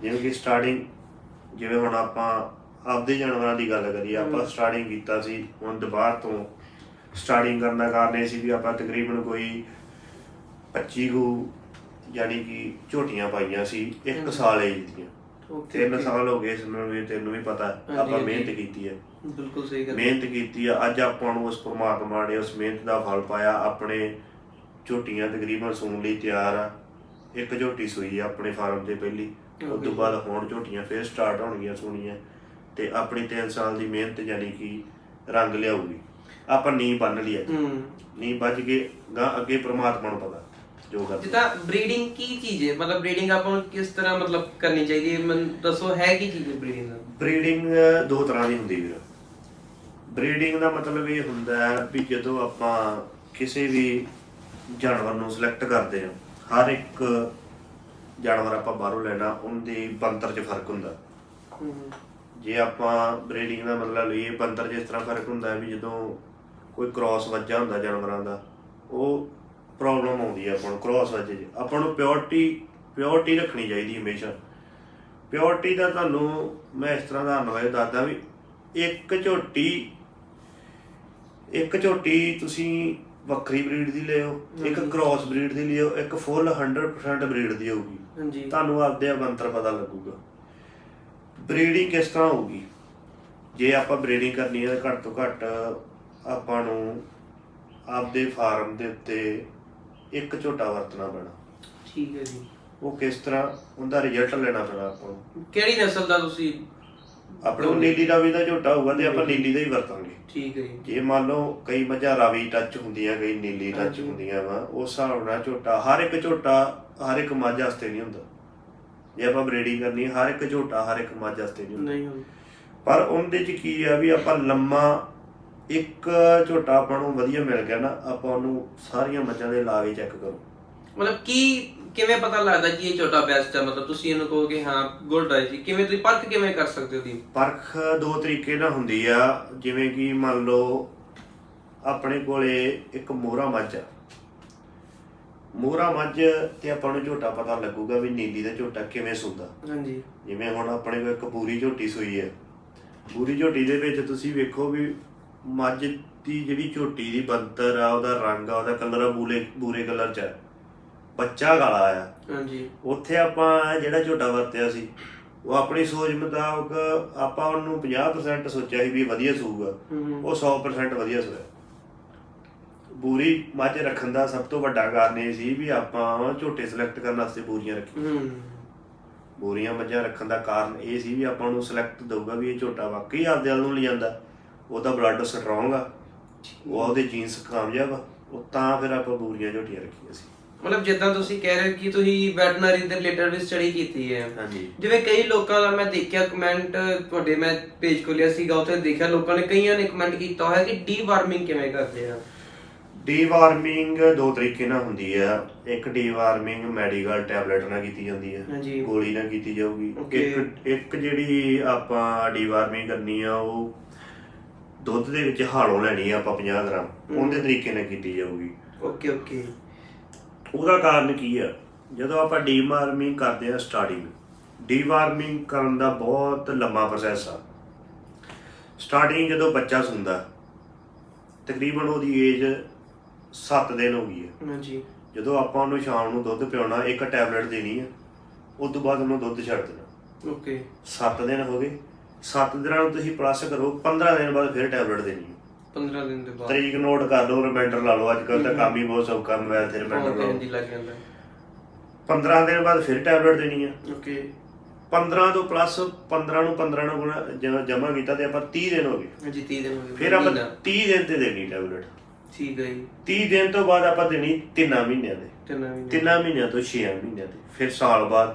ਜਿਵੇਂ ਕਿ ਸਟਾਰਟਿੰਗ ਜਿਵੇਂ ਹੁਣ ਆਪਾਂ ਆਪਦੇ ਜਾਨਵਰਾਂ ਦੀ ਗੱਲ ਕਰੀਏ ਆਪਾਂ। ਸਟਾਰਟਿੰਗ ਕੀਤਾ ਸੀ ਹੁਣ ਦੁਬਾਰ ਤੋਂ ਸਟਾਰਟਿੰਗ ਕਰਨ ਦਾ ਕਾਰਨ ਇਹ ਸੀ ਵੀ ਆਪਾਂ ਤਕਰੀਬਨ ਕੋਈ 25 ਕੁ ਯਾਨੀ ਕਿ ਝੋਟੀਆਂ ਪਾਈਆਂ ਸੀ ਇੱਕ। ਸਾਲ ਏਜ ਦੀਆਂ ਓਕੇ ਤਿੰਨ ਸਾਲ ਹੋ ਗਏ ਸਿਮਰਨ ਵੀ ਤੈਨੂੰ ਵੀ ਪਤਾ ਆਪਾਂ। ਮਿਹਨਤ ਕੀਤੀ ਹੈ ਬਿਲਕੁਲ ਸਹੀ ਗੱਲ ਮਿਹਨਤ ਕੀਤੀ ਆ। ਅੱਜ ਆਪਾਂ ਨੂੰ ਉਸ ਪ੍ਰਮਾਤਮਾ ਨੇ ਉਸ ਮਿਹਨਤ ਦਾ ਫਲ ਪਾਇਆ। ਆਪਣੇ ਝੋਟੀਆਂ ਤਕਰੀਬਨ ਸੂਣ ਲਈ ਤਿਆਰ ਆ। ਇੱਕ ਝੋਟੀ ਸੂਈ ਆ ਆਪਣੇ ਫਾਰਮ ਤੇ ਪਹਿਲੀ। ਉਸ ਤੋਂ. ਬਾਅਦ ਹੁਣ ਝੋਟੀਆਂ ਫੇਰ ਸਟਾਰਟ ਹੋਣਗੀਆਂ ਸੂਣੀਆਂ। ਤੇ ਆਪਣੀ 3 ਸਾਲ ਦੀ ਮਿਹਨਤ ਯਾਨੀ ਕਿ ਰੰਗ ਲਿਆਊਗੀ। ਆਪਾਂ ਨੀਂਹ ਬੰਨ ਲਈ ਅੱਜ। ਨੀਂਹ ਵੱਜ ਕੇ ਗਾਂ ਅੱਗੇ ਪ੍ਰਮਾਤਮਾ ਨੂੰ ਪਤਾ ਜੋ ਕਰਦਾ ਜਿੱਦਾਂ ਬਰੀਡਿੰਗ ਕੀ ਚੀਜ਼ ਹੈ? ਮਤਲਬ ਬਰੀਡਿੰਗ ਆਪਾਂ ਨੂੰ ਕਿਸ ਤਰ੍ਹਾਂ ਮਤਲਬ ਕਰਨੀ ਚਾਹੀਦੀ ਹੈ? ਮੈਨੂੰ ਦੱਸੋ ਹੈ ਕੀ ਚੀਜ਼ ਹੈ ਬਰੀਡਿੰਗ ਬਰੀਡਿੰਗ ਦੋ ਤਰ੍ਹਾਂ ਦੀ ਹੁੰਦੀ ਵੀਰ। ਬਰੀਡਿੰਗ ਦਾ ਮਤਲਬ ਇਹ ਹੁੰਦਾ ਹੈ ਵੀ ਜਦੋਂ ਆਪਾਂ ਕਿਸੇ ਵੀ ਜਾਨਵਰ ਨੂੰ ਸਿਲੈਕਟ ਕਰਦੇ ਹਾਂ, ਹਰ ਇੱਕ ਜਾਨਵਰ ਆਪਾਂ ਬਾਹਰੋਂ ਲੈਣਾ, ਉਹਦੀ ਬੰਤਰ 'ਚ ਫ਼ਰਕ ਹੁੰਦਾ। ਜੇ ਆਪਾਂ ਬਰੀਡਿੰਗ ਦਾ ਮਤਲਬ ਲਈਏ ਬੰਤਰ 'ਚ ਇਸ ਤਰ੍ਹਾਂ ਫ਼ਰਕ ਹੁੰਦਾ ਹੈ ਵੀ ਜਦੋਂ ਕੋਈ ਕ੍ਰਾਸ ਵੱਜਾ ਹੁੰਦਾ ਜਾਨਵਰਾਂ ਦਾ, ਉਹ ਪ੍ਰੋਬਲਮ ਆਉਂਦੀ ਹੈ ਆਪਾਂ ਨੂੰ ਕ੍ਰਾਸ ਵੱਜੇ 'ਚ। ਆਪਾਂ ਨੂੰ ਪਿਓਰਟੀ ਪਿਓਰਟੀ ਰੱਖਣੀ ਚਾਹੀਦੀ ਹਮੇਸ਼ਾ। ਪਿਓਰਟੀ ਦਾ ਤੁਹਾਨੂੰ ਮੈਂ ਇਸ ਤਰ੍ਹਾਂ ਦਾ ਅਨੁਭਵ ਦੱਸਦਾ ਵੀ ਇੱਕ ਝੋਟੀ ਇੱਕ ਝੋਟੀ ਤੁਸੀਂ ਵੱਖਰੀ ਬਰੀਡ ਦੀ ਲਿਓ ਇੱਕ। ਕ੍ਰਾਸ ਬਰੀਡ ਦੀ ਲਿਓ ਇੱਕ ਫੁੱਲ 100% ਬਰੀਡ ਦੀ ਹੋਊਗੀ। ਹਾਂਜੀ। ਤੁਹਾਨੂੰ ਆਪਦੇ ਬੰਤਰ ਪਤਾ ਲੱਗੂਗਾ। ਬਰੀਡਿੰਗ ਕਿਸ ਤਰ੍ਹਾਂ ਹੋਊਗੀ? ਜੇ ਆਪਾਂ ਬਰੀਡਿੰਗ ਕਰਨੀ ਹੈ ਤਾਂ ਘੱਟ ਤੋਂ ਘੱਟ ਆਪਾਂ ਨੂੰ ਆਪਦੇ ਫਾਰਮ ਦੇ ਉੱਤੇ ਇੱਕ ਝੋਟਾ ਵਰਤਣਾ ਪੈਣਾ। ਠੀਕ ਹੈ ਜੀ। ਉਹ ਕਿਸ ਤਰ੍ਹਾਂ ਉਹਦਾ ਰਿਜ਼ਲਟ ਲੈਣਾ ਪੈਣਾ ਆਪਾਂ ਨੂੰ। ਕਿਹੜੀ ਨਸਲ ਦਾ ਤੁਸੀਂ ਆਪਣੇ ਕੋਲ ਨੀਲੀ ਰਾਵੀ ਦਾ ਝੋਟਾ ਹੋਊਗਾ ਤੇ ਆਪਾਂ ਨੀਲੀ ਦਾ ਹੀ ਵਰਤਾਂਗੇ। ਠੀਕ ਹੈ ਜੀ। ਜੇ ਮੰਨ ਲਓ ਕਈ ਮੱਝਾਂ ਰਾਵੀ ਟੱਚ ਹੁੰਦੀਆਂ ਕਈ ਨੀਲੀ ਟੱਚ। ਹੁੰਦੀਆਂ ਵਾ ਉਸ ਹਿਸਾਬ ਨਾਲ ਝੋਟਾ ਹਰ ਇੱਕ ਝੋਟਾ ਹਰ ਇੱਕ ਮੱਝ ਵਾਸਤੇ ਨਹੀਂ ਹੁੰਦਾ। ਜੇ ਆਪਾਂ ਬਰੀਡਿੰਗ ਕਰਨੀ ਹਰ ਇੱਕ ਝੋਟਾ ਹਰ ਇੱਕ ਮੱਝ ਵਾਸਤੇ ਨਹੀਂ ਹੁੰਦਾ। ਨਹੀਂ ਹੁੰਦੀ। ਪਰ ਉਹਦੇ ਚ ਕੀ ਆ ਵੀ ਆਪਾਂ ਲੰਮਾ ਇੱਕ ਝੋਟਾ ਆਪਾਂ ਨੂੰ ਵਧੀਆ ਮਿਲ ਗਿਆ ਨਾ ਆਪਾਂ ਉਹਨੂੰ ਸਾਰੀਆਂ ਮੱਝਾਂ ਦੇ ਲਾ ਕੇ ਚੈੱਕ ਕਰੋ। ਮਤਲਬ ਕੀ ਕਿਵੇਂ ਪਤਾ ਲੱਗਦਾ ਕਿ ਇਹ ਛੋਟਾ ਬੈਸਟ ਹੈ? ਮਤਲਬ ਤੁਸੀਂ ਇਹਨੂੰ ਕਹੋਗੇ ਹਾਂ ਗੁੱਡ ਹੈ ਜੀ। ਕਿਵੇਂ ਤੁਸੀਂ ਪਰਖ ਕਿਵੇਂ ਕਰ ਸਕਦੇ ਹੋ ਦੀ ਪਰਖ ਦੋ ਤਰੀਕੇ ਨਾਲ ਹੁੰਦੀ ਆ। ਜਿਵੇਂ ਕਿ ਮੰਨ ਲਓ ਆਪਣੇ ਕੋਲੇ ਇੱਕ ਮੋਹਰਾ ਮੱਝ ਆ। ਮੋਹਰਾ ਮੱਝ ਤੇ ਆਪਾਂ ਨੂੰ ਝੋਟਾ ਪਤਾ ਲੱਗੂਗਾ ਵੀ ਨੀਲੀ ਦਾ ਝੋਟਾ ਕਿਵੇਂ ਸੁੰਦਾ। ਹਾਂਜੀ। ਜਿਵੇਂ ਹੁਣ ਆਪਣੇ ਕੋਲ ਇੱਕ ਪੂਰੀ ਝੋਟੀ ਸੂਈ ਹੈ ਪੂਰੀ ਝੋਟੀ ਦੇ ਵਿੱਚ ਤੁਸੀਂ ਵੇਖੋ ਵੀ ਮੱਝ ਦੀ ਜਿਹੜੀ ਝੋਟੀ ਦੀ ਬੰਤਰ ਆ ਉਹਦਾ ਰੰਗ ਆ ਉਹਦਾ ਕਲਰ ਆ ਬੂਲੇ ਬੂਰੇ ਕਲਰ ਚ ਆ। ਬੱਚਾ ਕਾਲਾ ਆ। ਹਾਂਜੀ। ਉੱਥੇ ਆਪਾਂ ਜਿਹੜਾ ਝੋਟਾ ਵਰਤਿਆ ਸੀ ਉਹ ਆਪਣੀ ਸੋਚ ਮੁਤਾਬਕ ਆਪਾਂ ਉਹਨੂੰ 50% ਸੋਚਿਆ ਸੀ ਵੀ ਵਧੀਆ ਸੂਗਾ। ਉਹ 100% ਵਧੀਆ ਸੂਇਆ ਬੂਰੀ ਮੱਝ ਰੱਖਣ ਦਾ ਸਭ ਤੋਂ ਵੱਡਾ ਕਾਰਨ ਇਹ ਸੀ ਵੀ ਆਪਾਂ ਝੋਟੇ ਸਿਲੈਕਟ ਕਰਨ ਵਾਸਤੇ ਬੂਰੀਆਂ ਰੱਖੀਆਂ। ਹੂੰ। ਬੋਰੀਆਂ ਮੱਝਾਂ ਰੱਖਣ ਦਾ ਕਾਰਨ ਇਹ ਸੀ ਵੀ ਆਪਾਂ ਨੂੰ ਸਿਲੈਕਟ ਦਊਗਾ ਵੀ ਇਹ ਝੋਟਾ ਵਾਕਈ ਆਪਦੇ ਵੱਲ ਨੂੰ ਲੈ ਜਾਂਦਾ। ਉਹਦਾ ਬਲੱਡ ਸਟਰੋਂਗ ਆ। ਉਹ ਉਹਦੇ ਜੀਨਸ ਕਾਮਯਾਬ ਆ। ਉਹ ਤਾਂ ਫਿਰ ਆਪਾਂ ਬੋਰੀਆਂ ਝੋਟੀਆਂ ਰੱਖੀਆਂ ਸੀ। ਮਤਲਬ ਜਿੱਦਾਂ ਤੁਸੀਂ ਕਹਿ ਰਹੇ ਹੋ ਕਿ ਤੁਸੀਂ ਵੈਟਰਨਰੀ ਦੇ ਰਿਲੇਟਡ ਵੀ ਸਟੱਡੀ ਕੀਤੀ ਹੈ। ਹਾਂਜੀ। ਜਿਵੇਂ ਕਈ ਲੋਕਾਂ ਦਾ ਮੈਂ ਦੇਖਿਆ ਕਮੈਂਟ ਤੁਹਾਡੇ ਮੈਂ ਪੇਜ ਖੋਲਿਆ ਸੀਗਾ ਉੱਥੇ ਦੇਖਿਆ ਲੋਕਾਂ ਨੇ ਕਈਆਂ ਨੇ ਕਮੈਂਟ ਕੀਤਾ ਹੋਇਆ ਕਿ ਡੀਵਾਰਮਿੰਗ ਕਿਵੇਂ ਕਰਦੇ ਆ। ਡੀਵਾਰਮਿੰਗ ਦੋ ਤਰੀਕੇ ਨਾਲ ਹੁੰਦੀ ਆ। ਇੱਕ ਡੀਵਾਰਮਿੰਗ ਮੈਡੀਕਲ ਟੈਬਲੇਟ ਨਾਲ ਕੀਤੀ ਜਾਂਦੀ ਹੈ ਹਾਂਜੀ। ਗੋਲੀ ਨਾਲ ਕੀਤੀ ਜਾਊਗੀ। Okay. ਇੱਕ ਇੱਕ ਜਿਹੜੀ ਆਪਾਂ ਡੀਵਾਰਮਿੰਗ ਕਰਨੀ ਆ ਉਹ ਦੁੱਧ ਦੇ ਵਿੱਚ ਹਾਲੋਂ ਲੈਣੀ ਆ ਆਪਾਂ 50 ਗ੍ਰਾਮ। ਉਹਦੇ ਤਰੀਕੇ ਨਾਲ ਕੀਤੀ ਜਾਊਗੀ। ਓਕੇ ਓਕੇ ਉਹਦਾ ਕਾਰਨ ਕੀ ਆ? ਜਦੋਂ ਆਪਾਂ ਡੀਵਾਰਮਿੰਗ ਕਰਦੇ ਆ ਸਟਾਰਟਿੰਗ ਡੀਵਾਰਮਿੰਗ ਕਰਨ ਦਾ ਬਹੁਤ ਲੰਮਾ ਪ੍ਰੋਸੈਸ ਆ। ਸਟਾਰਟਿੰਗ ਜਦੋਂ ਬੱਚਾ ਸੁੰਦਾ ਤਕਰੀਬਨ ਉਹਦੀ ਏਜ 7 ਦਿਨ ਹੋ ਗਈ ਹੈ ਹਾਂਜੀ। ਜਦੋਂ ਆਪਾਂ ਉਹਨੂੰ ਸ਼ਾਮ ਨੂੰ ਦੁੱਧ ਪਿਉਣਾ ਇੱਕ ਟੈਬਲੇਟ ਦੇਣੀ ਆ ਉਸ ਤੋਂ ਬਾਅਦ ਉਹਨੂੰ ਦੁੱਧ ਛੱਡ ਦੇਣਾ। ਓਕੇ। 7 ਦਿਨ ਹੋ ਗਏ। 7 ਦਿਨਾਂ ਨੂੰ ਤੁਸੀਂ ਪਲੱਸ ਕਰੋ 15 ਦਿਨ ਬਾਅਦ ਫਿਰ ਟੈਬਲੇਟ ਦੇਣੀ ਹੈ 15 ਦਿਨ ਦੇ ਬਾਅਦ। ਤਰੀਕ ਨੋਟ ਕਰ ਲਓ ਰਿਮਾਈਂਡਰ ਲਾ ਲਓ। ਅੱਜ ਕੱਲ ਤਾਂ ਕੰਮ ਹੀ ਬਹੁਤ ਸੌਖਾ ਮੋਬਾਈਲ ਤੇ ਰਿਮਾਈਂਡਰ ਲਾ ਹਾਂਜੀ ਲਓ ਲੱਗ ਜਾਂਦਾ। 15 ਦਿਨ ਬਾਅਦ ਫਿਰ ਟੈਬਲੇਟ ਦੇਣੀ ਆ। ਓਕੇ। 15 ਤੋਂ ਪਲੱਸ 15 ਨੂੰ 15 ਨੂੰ ਗੁਣਾ ਜਮਾ ਕੀਤਾ ਤੇ ਆਪਾਂ 30 ਦਿਨ ਹੋ ਗਏ। ਹਾਂਜੀ 30 ਦਿਨ ਹੋ ਗਏ। ਫਿਰ ਆਪਾਂ ਮਹੀਨਾ। 30 ਦਿਨ ਤੇ ਦੇਣੀ ਟੈਬਲੇਟ ਠੀਕ ਹੈ ਜੀ। 30 ਦਿਨ ਤੋਂ ਬਾਅਦ ਆਪਾਂ ਦੇਣੀ 3 ਮਹੀਨਿਆਂ ਦੇ। ਤਿੰਨ ਮਹੀਨੇ ਤਿੰਨਾਂ ਮਹੀਨਿਆਂ ਤੋਂ 6 ਮਹੀਨਿਆਂ ਤੇ ਫਿਰ ਸਾਲ ਬਾਅਦ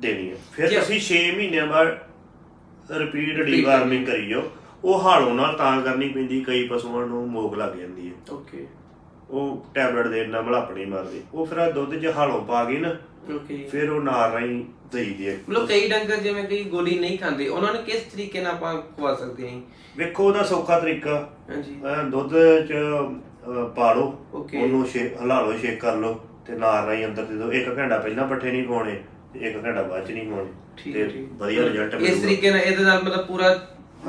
ਦੇਣੀ ਹੈ ਫਿਰ। ਤੁਸੀਂ 6 ਮਹੀਨਿਆਂ ਬਾਅਦ ਰਿਪੀਟ ਡੀਵਾਰਮਿੰਗ ਕਰੀ ਜਾਓ। ਉਹ ਹਾਲੋਂ ਨਾਲ ਤਾਂ ਕਰਨੀ ਪੈਂਦੀ ਕਈ ਪਸ਼ੂਆਂ ਨੂੰ ਮੋਗ ਲੱਗ ਜਾਂਦੀ ਹੈ। ਓਕੇ ਉਹ ਟੈਬਲੇਟ ਦੇਣ ਨਾਲ ਮਲਾਪਣੀ ਮਾਰਦੇ। ਉਹ ਫਿਰ ਆਹ ਦੁੱਧ 'ਚ ਹਾਲੋਂ ਪਾ ਕੇ ਨਾ ਓਕੇ ਫਿਰ ਉਹ ਨਾਰ ਰਾਹੀਂ ਦਈਦੀ ਹੈ ਮਤਲਬ ਕਈ ਡੰਗਰ ਜਿਵੇਂ ਕਈ ਗੋਲੀ ਨਹੀਂ ਖਾਂਦੇ ਉਹਨਾਂ ਨੂੰ ਕਿਸ ਤਰੀਕੇ ਨਾਲ ਆਪਾਂ ਖਵਾ ਸਕਦੇ ਹਾਂ? ਵੇਖੋ ਉਹਦਾ ਸੌਖਾ ਤਰੀਕਾ। ਹਾਂਜੀ। ਦੁੱਧ 'ਚ ਅਹ, ਪਾ ਲਓ Okay. ਉਹਨੂੰ ਸ਼ੇ ਹਲਾ ਲਓ ਸ਼ੇਕ ਕਰ ਲਓ ਤੇ ਨਾਰ ਰਾਹੀਂ ਅੰਦਰ ਦੇ ਦਿਓ। ਇੱਕ ਘੰਟਾ ਪਹਿਲਾਂ ਪੱਠੇ ਨਹੀਂ ਪਾਉਣੇ ਤੇ ਇੱਕ ਘੰਟਾ ਬਾਅਦ 'ਚ ਨਹੀਂ ਪਾਉਣੇ ਠੀਕ ਤੇ ਹੈ ਠੀਕ। ਵਧੀਆ ਰਿਜ਼ਲਟ ਇਸ ਤਰੀਕੇ ਨਾਲ ਇਹਦੇ ਨਾਲ ਮਤਲਬ ਪੂਰਾ।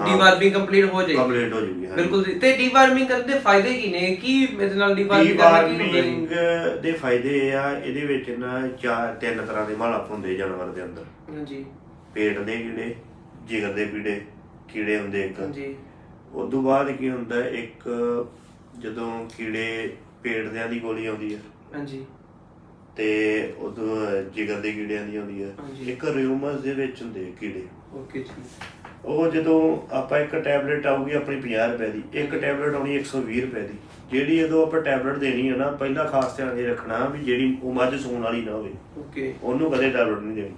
ਡੀਵਾਰਮਿੰਗ ਕੰਪਲੀਟ ਹੋ ਜਾਏਗੀ। ਕੰਪਲੀਟ ਹੋ ਜੂਗੀ ਬਿਲਕੁਲ ਜੀ। ਤੇ ਡੀਵਾਰਮਿੰਗ ਕਰਨ ਦੇ ਫਾਇਦੇ ਕੀ ਨੇ? ਕੀ ਇਹਦੇ ਨਾਲ ਡੀਵਾਰਮਿੰਗ ਕਰਨਾ ਕੀ ਹੁੰਦਾ ਜੀ? ਡੀਵਾਰਮਿੰਗ ਦੇ ਫਾਇਦੇ ਇਹ ਆ ਇਹਦੇ ਵਿੱਚ ਨਾ ਚਾਰ ਤਿੰਨ ਤਰ੍ਹਾਂ ਦੇ ਮਾਲਪ ਹੁੰਦੇ ਜਾਨਵਰ ਦੇ ਅੰਦਰ। ਹਾਂਜੀ। ਪੇਟ ਦੇ ਕੀੜੇ ਜਿਗਰ ਦੇ ਕੀੜੇ ਕੀੜੇ ਹੁੰਦੇ ਇੱਕ। ਹਾਂਜੀ। ਉਸ ਤੋਂ ਬਾਅਦ ਕੀ ਹੁੰਦਾ ਇੱਕ ਜਦੋਂ ਕੀੜੇ ਪੇਟ ਦਿਆਂ ਦੀ ਗੋਲੀ ਆਉਂਦੀ ਹੈ ਹਾਂਜੀ। ਤੇ ਉਦੋਂ ਜਿਗਰ ਦੇ ਕੀੜਿਆਂ ਦੀ ਆਉਂਦੀ ਹੈ। ਇੱਕ ਰਿਊਮਸ ਦੇ ਵਿੱਚ ਹੁੰਦੇ ਕੀੜੇ। ਓਕੇ ਜੀ। ਉਹ ਜਦੋਂ ਆਪਾਂ ਇੱਕ ਟੈਬਲੇਟ ਆਊਗੀ ਆਪਣੀ 50 ਰੁਪਏ ਦੀ ਇੱਕ ਟੈਬਲੇਟ ਆਉਣੀ 120 ਰੁਪਏ ਦੀ। ਜਿਹੜੀ ਜਦੋਂ ਆਪਾਂ ਟੈਬਲੇਟ ਦੇਣੀ ਹੈ ਨਾ ਪਹਿਲਾਂ ਖਾਸ ਧਿਆਨ ਇਹ ਰੱਖਣਾ ਵੀ ਜਿਹੜੀ ਉਹ ਮੱਝ ਸੂਣ ਵਾਲੀ ਨਾ ਹੋਵੇ। ਓਕੇ ਉਹਨੂੰ ਕਦੇ ਟੈਬਲੇਟ ਨਹੀਂ ਦੇਣੀ।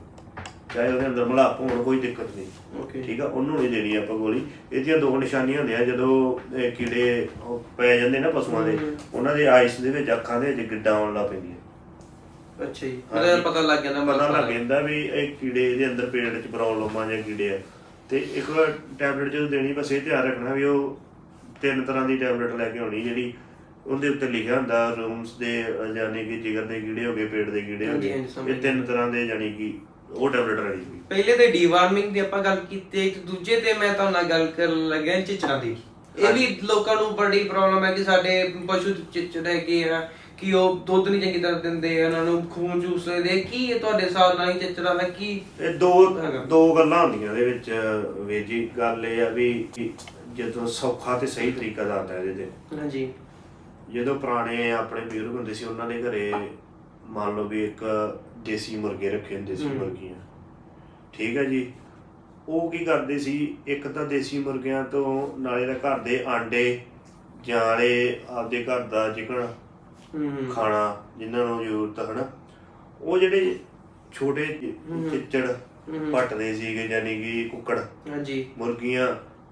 ਚਾਹੇ ਉਹਦੇ ਅੰਦਰ ਮਲਾਪ ਹੋਣ ਕੋਈ ਦਿੱਕਤ ਨਹੀਂ। ਓਕੇ ਠੀਕ ਆ ਉਹਨੂੰ ਨਹੀਂ ਦੇਣੀ ਆਪਾਂ ਗੋਲੀ। ਇਹਦੀਆਂ ਦੋ ਨਿਸ਼ਾਨੀਆਂ ਹੁੰਦੀਆਂ ਜਦੋਂ ਕੀੜੇ ਪੈ ਜਾਂਦੇ ਨਾ ਪਸ਼ੂਆਂ ਦੇ। ਉਹਨਾਂ ਦੇ ਆਈਸ ਦੇ ਵਿੱਚ ਅੱਖਾਂ ਦੇ ਵਿੱਚ ਗਿੱਡਾਂ ਆਉਣ ਲੱਗ ਪੈਂਦੀਆਂ। ਅੱਛਾ ਜੀ। ਮਤਲਬ ਪਤਾ ਲੱਗ ਜਾਂਦਾ ਪਤਾ ਲੱਗ ਜਾਂਦਾ ਵੀ ਇਹ ਕੀੜੇ ਇਹਦੇ ਅੰਦਰ ਪੇਟ 'ਚ ਪ੍ਰੋਬਲਮ ਆ ਜਾਂ ਕੀੜੇ ਆ। ਤੇ ਇੱਕ ਟੈਬਲੇਟ ਜਦੋਂ ਦੇਣੀ ਬਸ ਇਹ ਧਿਆਨ ਰੱਖਣਾ ਵੀ ਉਹ ਤਿੰਨ ਤਰ੍ਹਾਂ ਦੀ ਟੈਬਲੇਟ ਲੈ ਕੇ ਆਉਣੀ ਜਿਹੜੀ ਉਹਦੇ ਉੱਤੇ ਲਿਖਿਆ ਹੁੰਦਾ ਰੂਮਸ ਦੇ ਯਾਨੀ ਕਿ ਜਿਗਰ ਦੇ ਕੀੜੇ ਹੋ ਗਏ ਪੇਟ ਦੇ ਕੀੜੇ ਹੋ ਗਏ ਇਹ ਤਿੰਨ ਤਰ੍ਹਾਂ ਦੇ ਯਾਨੀ ਕਿ ਉਹ ਟੈਬਲੇਟ ਹੋਈ ਪਹਿਲੇ ਤੇ ਡੀਵਾਰਮਿੰਗ ਦੀ ਆਪਾਂ ਗੱਲ ਕੀਤੀ ਇੱਕ ਦੂਜੇ ਤੇ ਮੈਂ ਤੁਹਾਨੂੰ ਨਾਲ ਗੱਲ ਕਰਨ ਲੱਗਿਆ ਚਿਚੜਾਂ ਦੀ। ਇਹ ਵੀ ਲੋਕਾਂ ਨੂੰ ਬੜੀ ਪ੍ਰੋਬਲਮ ਹੈ ਕਿ ਸਾਡੇ ਪਸ਼ੂ ਚਿਚੜ ਹੈਗੇ ਆ ਕਿ ਉਹ ਦੁੱਧ ਨਹੀਂ ਚੰਗੀ ਤਰ੍ਹਾਂ ਦਿੰਦੇ ਉਹਨਾਂ ਨੂੰ ਖੂਨ ਚੂਸਦੇ ਦੇ ਕੀ ਇਹ ਤੁਹਾਡੇ ਹਿਸਾਬ ਨਾਲ ਹੀ ਚਿਚੜਾਂ ਦਾ ਕੀ ਇਹ ਦੋ। ਦੋ ਗੱਲਾਂ ਹੁੰਦੀਆਂ ਇਹਦੇ ਵਿੱਚ ਵੀਰ ਜੀ। ਗੱਲ ਇਹ ਆ ਵੀ ਜਦੋਂ ਸੌਖਾ ਤੇ ਸਹੀ ਤਰੀਕਾ ਦੱਸਦਾ ਇਹਦੇ ਤੇ। ਹਾਂਜੀ। ਜਦੋਂ ਪੁਰਾਣੇ ਆਪਣੇ ਬਜ਼ੁਰਗ ਹੁੰਦੇ ਸੀ ਉਹਨਾਂ ਦੇ ਘਰੇ ਮੰਨ ਲਓ ਵੀ ਇੱਕ ਦੇਸੀ ਮੁਰਗੇ ਰੱਖੇ ਹੁੰਦੇ ਸੀ। ਮੁਰਗੀਆਂ। ਠੀਕ ਹੈ ਜੀ? ਉਹ ਕੀ ਕਰਦੇ ਸੀ ਇੱਕ ਤਾਂ ਦੇਸੀ ਮੁਰਗਿਆਂ ਤੋਂ ਨਾਲੇ ਦਾ ਘਰ ਦੇ ਆਂਡੇ ਜਾਲੇ ਆਪਦੇ ਘਰ ਦਾ ਚਿਕਨ ਹੂੰ। ਖਾਣਾ ਜਿਨ੍ਹਾਂ ਨੂੰ ਜ਼ਰੂਰਤ ਹੈ ਨਾ ਉਹ ਜਿਹੜੇ ਛੋਟੇ। ਚਿੱਚੜ। ਪੱਟਦੇ ਸੀਗੇ ਯਾਨੀ ਕਿ ਕੁੱਕੜ ਹਾਂਜੀ। ਮੁਰਗੀਆਂ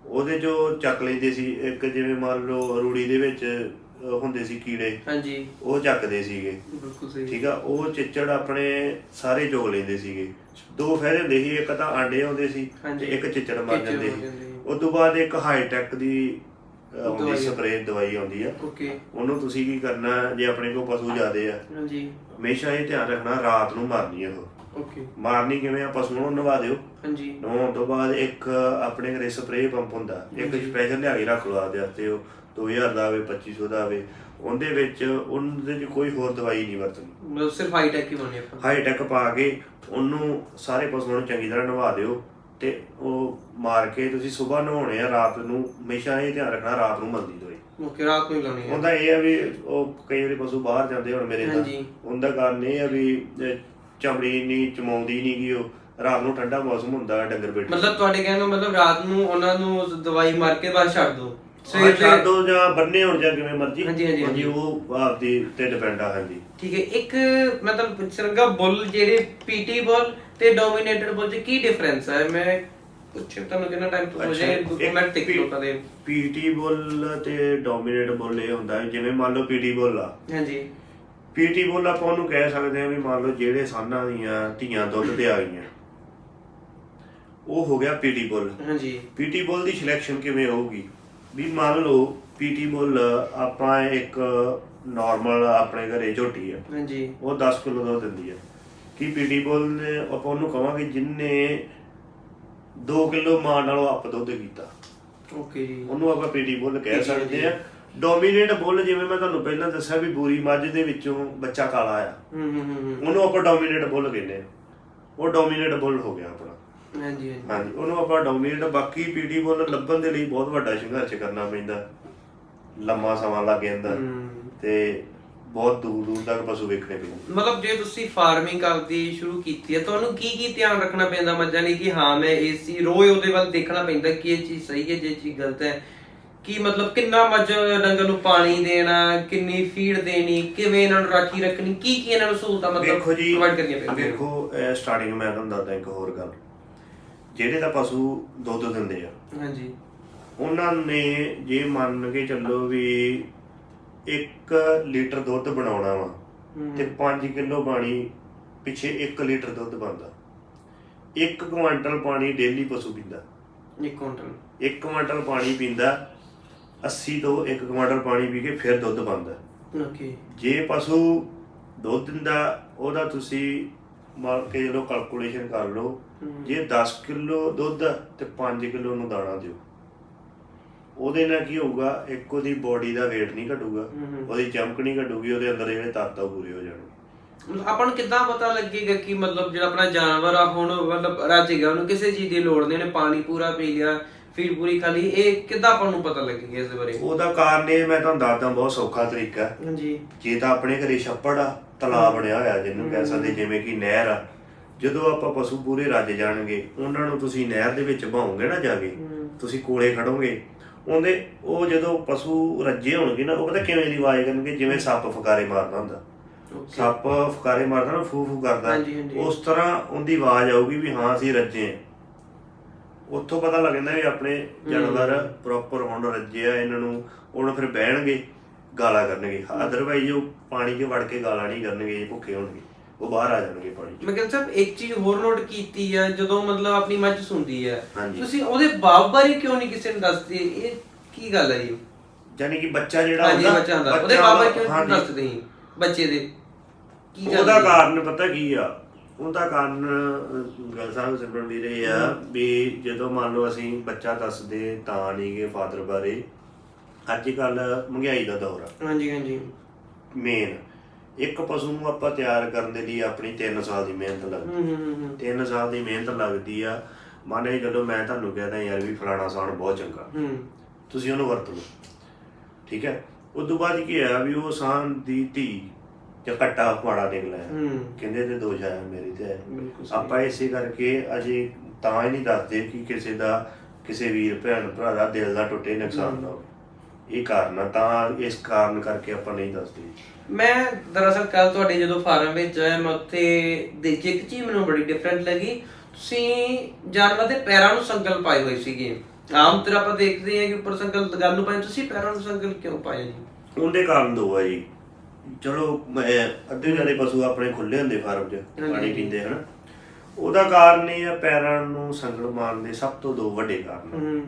ਉਹਦੇ ਚੋਂ ਚੱਕ ਲੈਂਦੇ ਸੀ। ਇੱਕ ਜਿਵੇਂ ਮੰਨ ਲਓ ਰੂੜੀ ਦੇ ਵਿੱਚ ਹੁੰਦੇ ਸੀ ਕੀੜੇ ਹਾਂਜੀ। ਉਹ ਚੱਕਦੇ ਸੀਗੇ। ਬਿਲਕੁਲ ਸਹੀ। ਠੀਕ ਆ? ਉਹ ਚਿੱਚੜ ਆਪਣੇ ਸਾਰੇ ਚੁਗ ਲੈਂਦੇ ਸੀਗੇ। ਦੋ ਫਾਇਦੇ ਹੁੰਦੇ ਸੀ ਇੱਕ ਤਾਂ ਆਂਡੇ ਆਉਂਦੇ ਸੀ। ਤੇ ਇੱਕ ਚਿੱਚੜ ਮਰ ਜਾਂਦੇ ਸੀ। ਉਸ ਤੋਂ ਬਾਅਦ ਇੱਕ ਹਾਈਟੈਕ ਦੀ ਆਉਂਦੀ ਦਵਾਈ। ਸਪਰੇਅ ਦਵਾਈ ਆਉਂਦੀ ਆ। ਓਕੇ। ਉਹਨੂੰ ਤੁਸੀਂ ਕੀ ਕਰਨਾ ਜੇ ਆਪਣੇ ਕੋਲ ਪਸ਼ੂ ਜ਼ਿਆਦੇ ਆ। ਹਾਂਜੀ। ਹਮੇਸ਼ਾ ਇਹ ਧਿਆਨ ਰੱਖਣਾ ਰਾਤ ਨੂੰ ਮਾਰਨੀ ਆ ਉਹ। ਓਕੇ। ਮਾਰਨੀ ਕਿਵੇਂ ਆ ਪਸ਼ੂ ਨੂੰ ਨਵਾ ਦਿਓ। ਹਾਂਜੀ। ਤੋਂ ਬਾਅਦ ਇੱਕ ਆਪਣੇ ਘਰੇ ਸਪਰੇਅ ਪੰਪ ਹੁੰਦਾ। ਇੱਕ ਹਾਂਜੀ। ਸਪੈਸ਼ਲ ਲਿਆ ਕੇ ਰੱਖ ਲਓ ਆਪਦੇ ਵਾਸਤੇ ਉਹ। 2000 ਦਾ ਆਵੇ 2500 ਦਾ ਆਵੇ। ਉਹਦੇ ਵਿੱਚ ਉਹਦੇ 'ਚ ਕੋਈ ਹੋਰ ਦਵਾਈ ਨਹੀਂ ਵਰਤਣੀ। ਮਤਲਬ ਸਿਰਫ ਹਾਈ ਟੈਕ ਹੀ ਬਣੀ ਆਪਾਂ। ਹਾਈ ਟੈਕ ਪਾ ਕੇ ਉਹਨੂੰ ਸਾਰੇ ਪਸ਼ੂਆਂ ਨੂੰ ਚੰਗੀ ਤਰ੍ਹਾਂ ਨਵਾ ਦਿਓ। ਤੇ ਉਹ ਮਾਰ ਕੇ ਤੁਸੀਂ ਸਵੇਰ ਨਹਾਉਣੇ ਆ ਰਾਤ ਨੂੰ ਹਮੇਸ਼ਾ ਇਹ ਧਿਆਨ ਰੱਖਣਾ ਰਾਤ ਨੂੰ ਮਲਦੀ ਦੋਈ ਓਕੇ ਰਾਤ ਨੂੰ ਹੀ ਲਾਉਣੀ ਹੈ ਉਹਦਾ ਇਹ ਆ ਵੀ ਉਹ ਕਈ ਵਾਰੀ ਪਸ਼ੂ ਬਾਹਰ ਜਾਂਦੇ ਹੁਣ ਮੇਰੇ ਤਾਂ ਹਾਂਜੀ। ਉਹਦਾ ਕਾਰਨ ਇਹ ਆ ਵੀ ਅਹ, ਚਮੜੀ ਨਹੀਂ ਚਮਾਉਂਦੀ ਨਹੀਂ ਗੀ ਉਹ ਰਾਤ ਨੂੰ ਠੰਡਾ ਮੌਸਮ ਹੁੰਦਾ ਡੰਗਰ ਬੈਠੇ ਮਤਲਬ ਤੁਹਾਡੇ ਕਹਿਣ ਦਾ ਮਤਲਬ ਰਾਤ ਨੂੰ ਉਹਨਾਂ ਨੂੰ ਦਵਾਈ ਮਾਰ ਕੇ ਬਾਅਦ ਛੱਡ ਦੋ। ਸਵੇਰ ਛੱਡ ਦੋ ਜਾਂ ਬੰਨੇ ਹੋਣ ਜਾਂ ਕਿਵੇਂ ਮਰਜ਼ੀ। ਹਾਂਜੀ, ਹਾਂਜੀ, ਹਾਂਜੀ। ਉਹ ਆਪਦੀ ਤੇ ਡਿਪੈਂਡ ਆ ਹਾਂਜੀ। ਠੀਕ ਹੈ ਇੱਕ ਮਤਲਬ ਸਰੰਗਾ ਬੁੱਲ ਜਿਹੜੇ ਪੀਟੀ ਬੁੱਲ ਤੇ ਡੋਮੀਨੇਟਡ ਬੁੱਲ 'ਚ ਕੀ ਡਿਫਰੈਂਸ ਹੈ ਮੈਂ ਪੁੱਛਿਆ ਤੁਹਾਨੂੰ ਕਿੰਨਾ ਟਾਈਮ ਤੋਂ ਹੋ ਜਾਏ ਕਮੈਂਟ ਟਿਕ ਲੋਕਾਂ ਦੇ। ਪੀਟੀ ਬੁੱਲ ਤੇ ਡੋਮੀਨੇਟ ਬੁੱਲ ਇਹ ਹੁੰਦਾ ਜਿਵੇਂ ਮੰਨ ਲਓ ਪੀਟੀ ਬੁੱਲ ਆ। ਹਾਂਜੀ। ਪੀਟੀ ਬੁੱਲ ਆਪਾਂ ਉਹਨੂੰ ਕਹਿ ਸਕਦੇ ਆ ਵੀ ਮੰਨ ਲਓ ਜਿਹੜੇ ਸਾਨਾਂ ਦੀਆਂ ਧੀਆਂ ਦੁੱਧ ਤੇ ਆ ਗਈਆਂ। ਉਹ ਹੋ ਗਿਆ ਪੀਟੀ ਬੁੱਲ। ਹਾਂਜੀ। ਪੀਟੀ ਬੁੱਲ ਦੀ ਸਿਲੈਕਸ਼ਨ ਕਿਵੇਂ ਹੋਊਗੀ? ਵੀ ਮੰਨ ਲਓ ਪੀਟੀ ਬੁੱਲ ਆਪਾਂ ਇੱਕ ਨਾਰਮਲ ਆਪਣੇ ਘਰੇ ਝੋਟੀ ਆ। ਹਾਂਜੀ। ਉਹ 10 ਕਿਲੋ ਦੁੱਧ ਦਿੰਦੀ ਆ। ਕੀ ਪੀਟੀ ਬੁੱਲ ਨੇ ਆਪਾਂ ਉਹਨੂੰ ਕਵਾਂਗੇ ਜਿੰਨੇ 2 ਕਿਲੋ ਮਾਂ ਨਾਲੋਂ ਅੱਪ ਦੁੱਧ ਕੀਤਾ। ਓਕੇ ਜੀ। ਉਹਨੂੰ ਆਪਾਂ ਪੀਟੀ ਬੁੱਲ ਕਹਿ। ਸਕਦੇ ਆ। ਡੋਮੀਨੇਟ ਬੁੱਲ ਜਿਵੇਂ ਮੈਂ ਤੁਹਾਨੂੰ ਪਹਿਲਾਂ ਦੱਸਿਆ ਵੀ ਬੂਰੀ ਮੱਝ ਦੇ ਵਿੱਚੋਂ ਬੱਚਾ ਕਾਲਾ ਆ। ਹੂੰ ਹੂੰ ਹੂੰ ਹੂੰ। ਉਹਨੂੰ ਆਪਾਂ ਡੋਮੀਨੇਟ ਬੁੱਲ ਕਹਿੰਦੇ ਆ। ਉਹ ਡੋਮੀਨੇਟ ਬੁੱਲ ਹੋ ਗਿਆ ਆਪਣਾ। ਹਾਂਜੀ ਹਾਂਜੀ। ਹਾਂਜੀ ਉਹਨੂੰ ਆਪਾਂ ਡੋਮੀਨੇਟ ਬਾਕੀ ਪੀਟੀ ਬੁੱਲ ਲੱਭਣ ਦੇ ਲਈ ਬਹੁਤ ਵੱਡਾ ਸੰਘਰਸ਼ ਕਰਨਾ ਪੈਂਦਾ। ਲੰਮਾ ਸਮਾਂ ਲੱਗ ਜਾਂਦਾ। ਤੇ ਬਹੁਤ ਦੂਰ ਦੂਰ ਤੱਕ ਪਸ਼ੂ ਵੇਖਣੇ ਪੈਂਦੇ। ਮਤਲਬ ਜੇ ਤੁਸੀਂ ਫਾਰਮਿੰਗ ਕਰਦੀ ਸ਼ੁਰੂ ਕੀਤੀ ਹੈ ਤੁਹਾਨੂੰ ਕੀ ਕੀ ਧਿਆਨ ਰੱਖਣਾ ਪੈਂਦਾ ਮੱਝਾਂ ਲਈ? ਕਿ ਹਾਂ ਮੈਂ ਚੀਜ਼ ਰੋਜ਼ ਉਹਦੇ ਵੱਲ ਦੇਖਣਾ ਪੈਂਦਾ ਕਿ ਇਹ ਚੀਜ਼ ਸਹੀ ਹੈ ਜੇ ਇਹ ਚੀਜ਼ ਗਲਤ ਹੈ। ਕੀ ਮਤਲਬ ਕਿੰਨਾ ਮੱਝ ਡੰਗਰ ਨੂੰ ਪਾਣੀ ਦੇਣਾ ਕਿੰਨੀ ਫੀਡ ਦੇਣੀ ਕਿਵੇਂ ਇਹਨਾਂ ਨੂੰ ਰਾਖੀ ਰੱਖਣੀ ਕੀ ਕੀ ਇਹਨਾਂ ਨੂੰ ਸਹੂਲਤਾਂ ਮਤਲਬ ਜੀ ਪ੍ਰੋਵਾਈਡ ਕਰਨੀਆਂ ਪੈਂਦੀਆਂ? ਵੇਖੋ ਸਟਾਰਟਿੰਗ ਮੈਂ ਤੁਹਾਨੂੰ ਦੱਸਦਾ ਇੱਕ ਹੋਰ ਗੱਲ। ਜਿਹੜੇ ਤਾਂ ਪਸ਼ੂ ਦੁੱਧ ਦਿੰਦੇ ਆ। ਹਾਂਜੀ। ਉਹਨਾਂ ਨੇ ਜੇ ਮੰਨ ਕੇ ਚੱਲੋ ਵੀ 1 ਲੀਟਰ ਦੁੱਧ ਬਣਾਉਣਾ ਵਾ। ਤੇ 5 ਕਿਲੋ ਪਾਣੀ ਪਿੱਛੇ 1 ਲੀਟਰ ਦੁੱਧ ਬਣਦਾ। 1 ਕੁਆਂਟਲ ਪਾਣੀ ਡੇਲੀ ਪਸ਼ੂ ਪੀਂਦਾ। ਇੱਕ ਕੁਇੰਟਲ 1 ਕੁਆਂਟਲ ਪਾਣੀ ਪੀਂਦਾ 80 ਤੋਂ 1 ਕੁਆਂਟਲ ਪਾਣੀ ਪੀ ਕੇ ਫਿਰ ਦੁੱਧ ਬਣਦਾ। ਓਕੇ। ਜੇ ਪਸ਼ੂ ਦੁੱਧ ਦਿੰਦਾ ਉਹਦਾ ਤੁਸੀਂ ਮੰਨ ਕੇ ਚਲੋ ਕੈਲਕੂਲੇਸ਼ਨ ਕਰ ਲਓ। ਜੇ 10 ਕਿਲੋ ਦੁੱਧ ਤੇ 5 ਕਿਲੋ ਨੂੰ ਦਾਣਾ ਦਿਓ। ਉਹਦੇ ਨਾਲ ਕੀ ਹੋਊਗਾ ਇੱਕ ਉਹਦੀ ਬੋਡੀ ਦਾ weight ਨਹੀਂ ਘਟੂਗਾ। ਉਹਦੀ ਚਮਕ ਨਹੀਂ ਘਟੂਗੀ ਉਹਦੇ ਅੰਦਰ ਜਿਹੜੇ ਤੱਤ ਆ ਪੂਰੇ ਹੋ ਜਾਣਗੇ। ਆਪਾਂ ਨੂੰ ਕਿੱਦਾਂ ਪਤਾ ਲੱਗੇਗਾ ਕਿ ਮਤਲਬ ਜਿਹੜਾ ਆਪਣਾ ਜਾਨਵਰ ਆ ਹੁਣ ਮਤਲਬ ਰੱਜ ਗਿਆ ਉਹਨੂੰ ਕਿਸੇ ਚੀਜ਼ ਦੀ ਲੋੜ ਨਹੀਂ ਉਹਨੇ ਪਾਣੀ ਪੂਰਾ ਪੀ ਲਿਆ ਫੀਡ ਪੂਰੀ ਖਾ ਲਈ ਇਹ ਕਿੱਦਾਂ ਆਪਾਂ ਨੂੰ ਪਤਾ ਲੱਗੇਗਾ ਇਸ ਬਾਰੇ? ਉਹਦਾ ਕਾਰਨ ਇਹ ਮੈਂ ਤੁਹਾਨੂੰ ਦੱਸਦਾ ਬਹੁਤ ਸੌਖਾ ਤਰੀਕਾ। ਹੈ। ਹਾਂਜੀ। ਜੇ ਤਾਂ ਆਪਣੇ ਘਰੇ ਛੱਪੜ ਆ ਤਲਾਬ ਬਣਿਆ ਹੋਇਆ ਜਿਹਨੂੰ ਕਹਿ ਸਕਦੇ ਜਿਵੇਂ ਕਿ ਨਹਿਰ ਆ ਜਦੋਂ ਆਪਾਂ ਪਸ਼ੂ ਪੂਰੇ ਰੱਜ ਜਾਣਗੇ ਉਹਨਾਂ ਨੂੰ ਤੁਸੀਂ ਨਹਿਰ ਦੇ ਵਿੱਚ ਭਾਉਂਗੇ ਨਾ ਜਾ ਕੇ। ਤੁਸੀਂ ਕੋਲੇ ਖੜੋਗੇ ਉਹਦੇ ਉਹ ਜਦੋਂ ਪਸ਼ੂ ਰੱਜੇ ਹੋਣਗੇ ਨਾ ਉਹ ਪਤਾ ਕਿਵੇਂ ਦੀ ਆਵਾਜ਼ ਕਰਨਗੇ? ਜਿਵੇਂ ਸੱਪ ਫਕਾਰੇ ਮਾਰਦਾ ਹੁੰਦਾ। ਸੱਪ ਫਕਾਰੇ ਮਾਰਦਾ ਨਾ ਫੂ ਫੂ ਕਰਦਾ। ਉਸ ਤਰ੍ਹਾਂ ਉਹਦੀ ਆਵਾਜ਼ ਆਊਗੀ ਵੀ ਹਾਂ ਅਸੀਂ ਰੱਜੇ ਉੱਥੋਂ ਪਤਾ ਲੱਗ ਜਾਂਦਾ ਵੀ ਆਪਣੇ ਜਾਨਵਰ ਪ੍ਰੋਪਰ ਹੁਣ ਰੱਜੇ ਆ ਇਹਨਾਂ ਨੂੰ ਉਹਨਾਂ ਫਿਰ ਬਹਿਣਗੇ ਗਾਲਾਂ ਕਰਨਗੇ। ਅਦਰਵਾਈਜ਼ ਉਹ ਪਾਣੀ 'ਚ ਵੜ ਕੇ ਗਾਲਾਂ ਨਹੀਂ ਕਰਨਗੇ ਭੁੱਖੇ ਹੋਣਗੇ। ਉਹ ਬਾਹਰ ਆ ਜਾਣਗੇ ਪਾਣੀ 'ਚ। ਮੈਂ ਕਹਿੰਦਾ ਸਾਹਿਬ ਇੱਕ ਚੀਜ਼ ਹੋਰ ਨੋਟ ਕੀਤੀ ਆ ਜਦੋਂ ਮਤਲਬ ਆਪਣੀ ਮੱਝ ਸੁਣਦੀ ਆ। ਹਾਂਜੀ। ਤੁਸੀਂ ਉਹਦੇ ਬਾਪ ਬਾਰੇ ਕਿਉਂ ਨਹੀਂ ਕਿਸੇ ਨੂੰ ਦੱਸਦੇ? ਇਹ ਕੀ ਗੱਲ ਹੈ ਜੀ? ਯਾਨੀ ਕਿ ਬੱਚਾ ਜਿਹੜਾ ਹਾਂਜੀ ਹੁੰਦਾ ਬੱਚਾ ਹੁੰਦਾ। ਉਹਦੇ ਬਾਪ ਬਾਰੇ ਕਿਉਂ ਨਹੀਂ ਹਾਂਜੀ। ਦੱਸਦੇ ਜੀ ਬੱਚੇ ਦੇ? ਕੀ ਗੱਲ ਉਹਦਾ ਹੈ? ਕਾਰਨ ਪਤਾ ਕੀ ਆ? ਉਹਦਾ ਕਾਰਨ ਅਹ, ਗੱਲ ਸਾਹਿਬ ਸਿਮਰਨ ਵੀਰ ਇਹ ਆ ਵੀ ਜਦੋਂ ਮੰਨ ਲਓ ਅਸੀਂ ਬੱਚਾ ਦੱਸਦੇ ਤਾਂ ਨਹੀਂਗੇ ਫਾਦਰ ਬਾਰੇ ਅੱਜ ਕੱਲ ਮਹਿੰਗਾਈ ਦਾ ਦੌਰ ਆ। ਹਾਂਜੀ ਹਾਂਜੀ। ਮੇਨ ਇੱਕ ਪਸ਼ੂ ਨੂੰ ਆਪਾਂ ਤਿਆਰ ਕਰਨ ਦੇ ਲਈ ਆਪਣੀ 3 ਸਾਲ ਦੀ ਮਿਹਨਤ ਲੱਗਦੀ। ਹੂੰ ਹੂੰ ਹੂੰ 3 ਸਾਲ ਦੀ ਮਿਹਨਤ ਲੱਗਦੀ ਆ। ਮਾਨੇ ਜਦੋਂ ਮੈਂ ਤੁਹਾਨੂੰ ਕਹਦਾ ਯਾਰ ਵੀ ਫਲਾਣਾ ਸਾਨ ਬਹੁਤ ਚੰਗਾ। ਹੂੰ। ਤੁਸੀਂ ਉਹਨੂੰ ਵਰਤ ਲਓ। ਠੀਕ ਹੈ? ਉਸ ਤੋਂ ਬਾਅਦ ਕੀ ਹੋਇਆ ਵੀ ਉਹ ਸਾਨ ਦੀ ਧੀ ਜਾਂ ਘੱਟਾ ਮਾੜਾ ਨਿਕਲਿਆ ਹੂੰ। ਕਹਿੰਦੇ ਤੇ ਦੋਸ਼ ਆਇਆ ਮੇਰੇ ਤੇ। ਬਿਲਕੁਲ ਸਹੀ। ਆਪਾਂ ਇਸੇ ਕਰਕੇ ਅਜੇ ਤਾਂ ਹੀ ਨਹੀਂ ਦੱਸਦੇ ਕਿ ਕਿਸੇ ਦਾ ਕਿਸੇ ਵੀਰ ਭੈਣ ਭਰਾ ਦਾ ਦਿਲ ਦਾ ਟੁੱਟੇ ਨੁਕਸਾਨ ਨਾ ਹੋਵੇ। ਇਹ ਕਾਰਨ ਆ ਤਾਂ ਇਸ ਕਾਰਨ ਕਰਕੇ ਆਪਾਂ ਨਹੀਂ ਦੱਸਦੇ। ਮੈਂ ਦਰਅਸਲ ਕੱਲ ਤੁਹਾਡੇ ਜਦੋਂ ਫਾਰਮ ਵਿੱਚ ਆਇਆ ਮੈਂ ਉੱਥੇ ਦੇਖੀ ਇੱਕ ਚੀਜ਼ ਮੈਨੂੰ ਬੜੀ ਡਿਫਰੈਂਟ ਲੱਗੀ। ਤੁਸੀਂ ਜਾਨਵਰ ਦੇ ਪੈਰਾਂ ਨੂੰ ਸੰਗਲ ਪਾਏ ਹੋਏ ਸੀਗੇ। ਆਮ ਤਰ੍ਹਾਂ ਆਪਾਂ ਦੇਖਦੇ ਹਾਂ ਕਿ ਉੱਪਰ ਸੰਗਲ ਗੱਲ ਨੂੰ ਪਾਏ ਤੁਸੀਂ ਪੈਰਾਂ ਨੂੰ ਸੰਗਲ ਕਿਉਂ ਪਾਏ ਜੀ? ਉਹਦੇ ਕਾਰਨ ਦੋ ਆ ਜੀ। ਚਲੋ ਮੈਂ ਅੱਧੇ ਜਿਹੜੇ ਪਸ਼ੂ ਆਪਣੇ ਖੁੱਲੇ ਹੁੰਦੇ ਫਾਰਮ 'ਚ। ਪਾਣੀ ਪੀਂਦੇ ਹਨ। ਉਹਦਾ ਕਾਰਨ ਇਹ ਆ ਪੈਰਾਂ ਨੂੰ ਸੰਗਲ ਮਾਰਨ ਦੇ ਸਭ ਤੋਂ ਦੋ ਵੱਡੇ ਕਾਰਨ ਹੂੰ।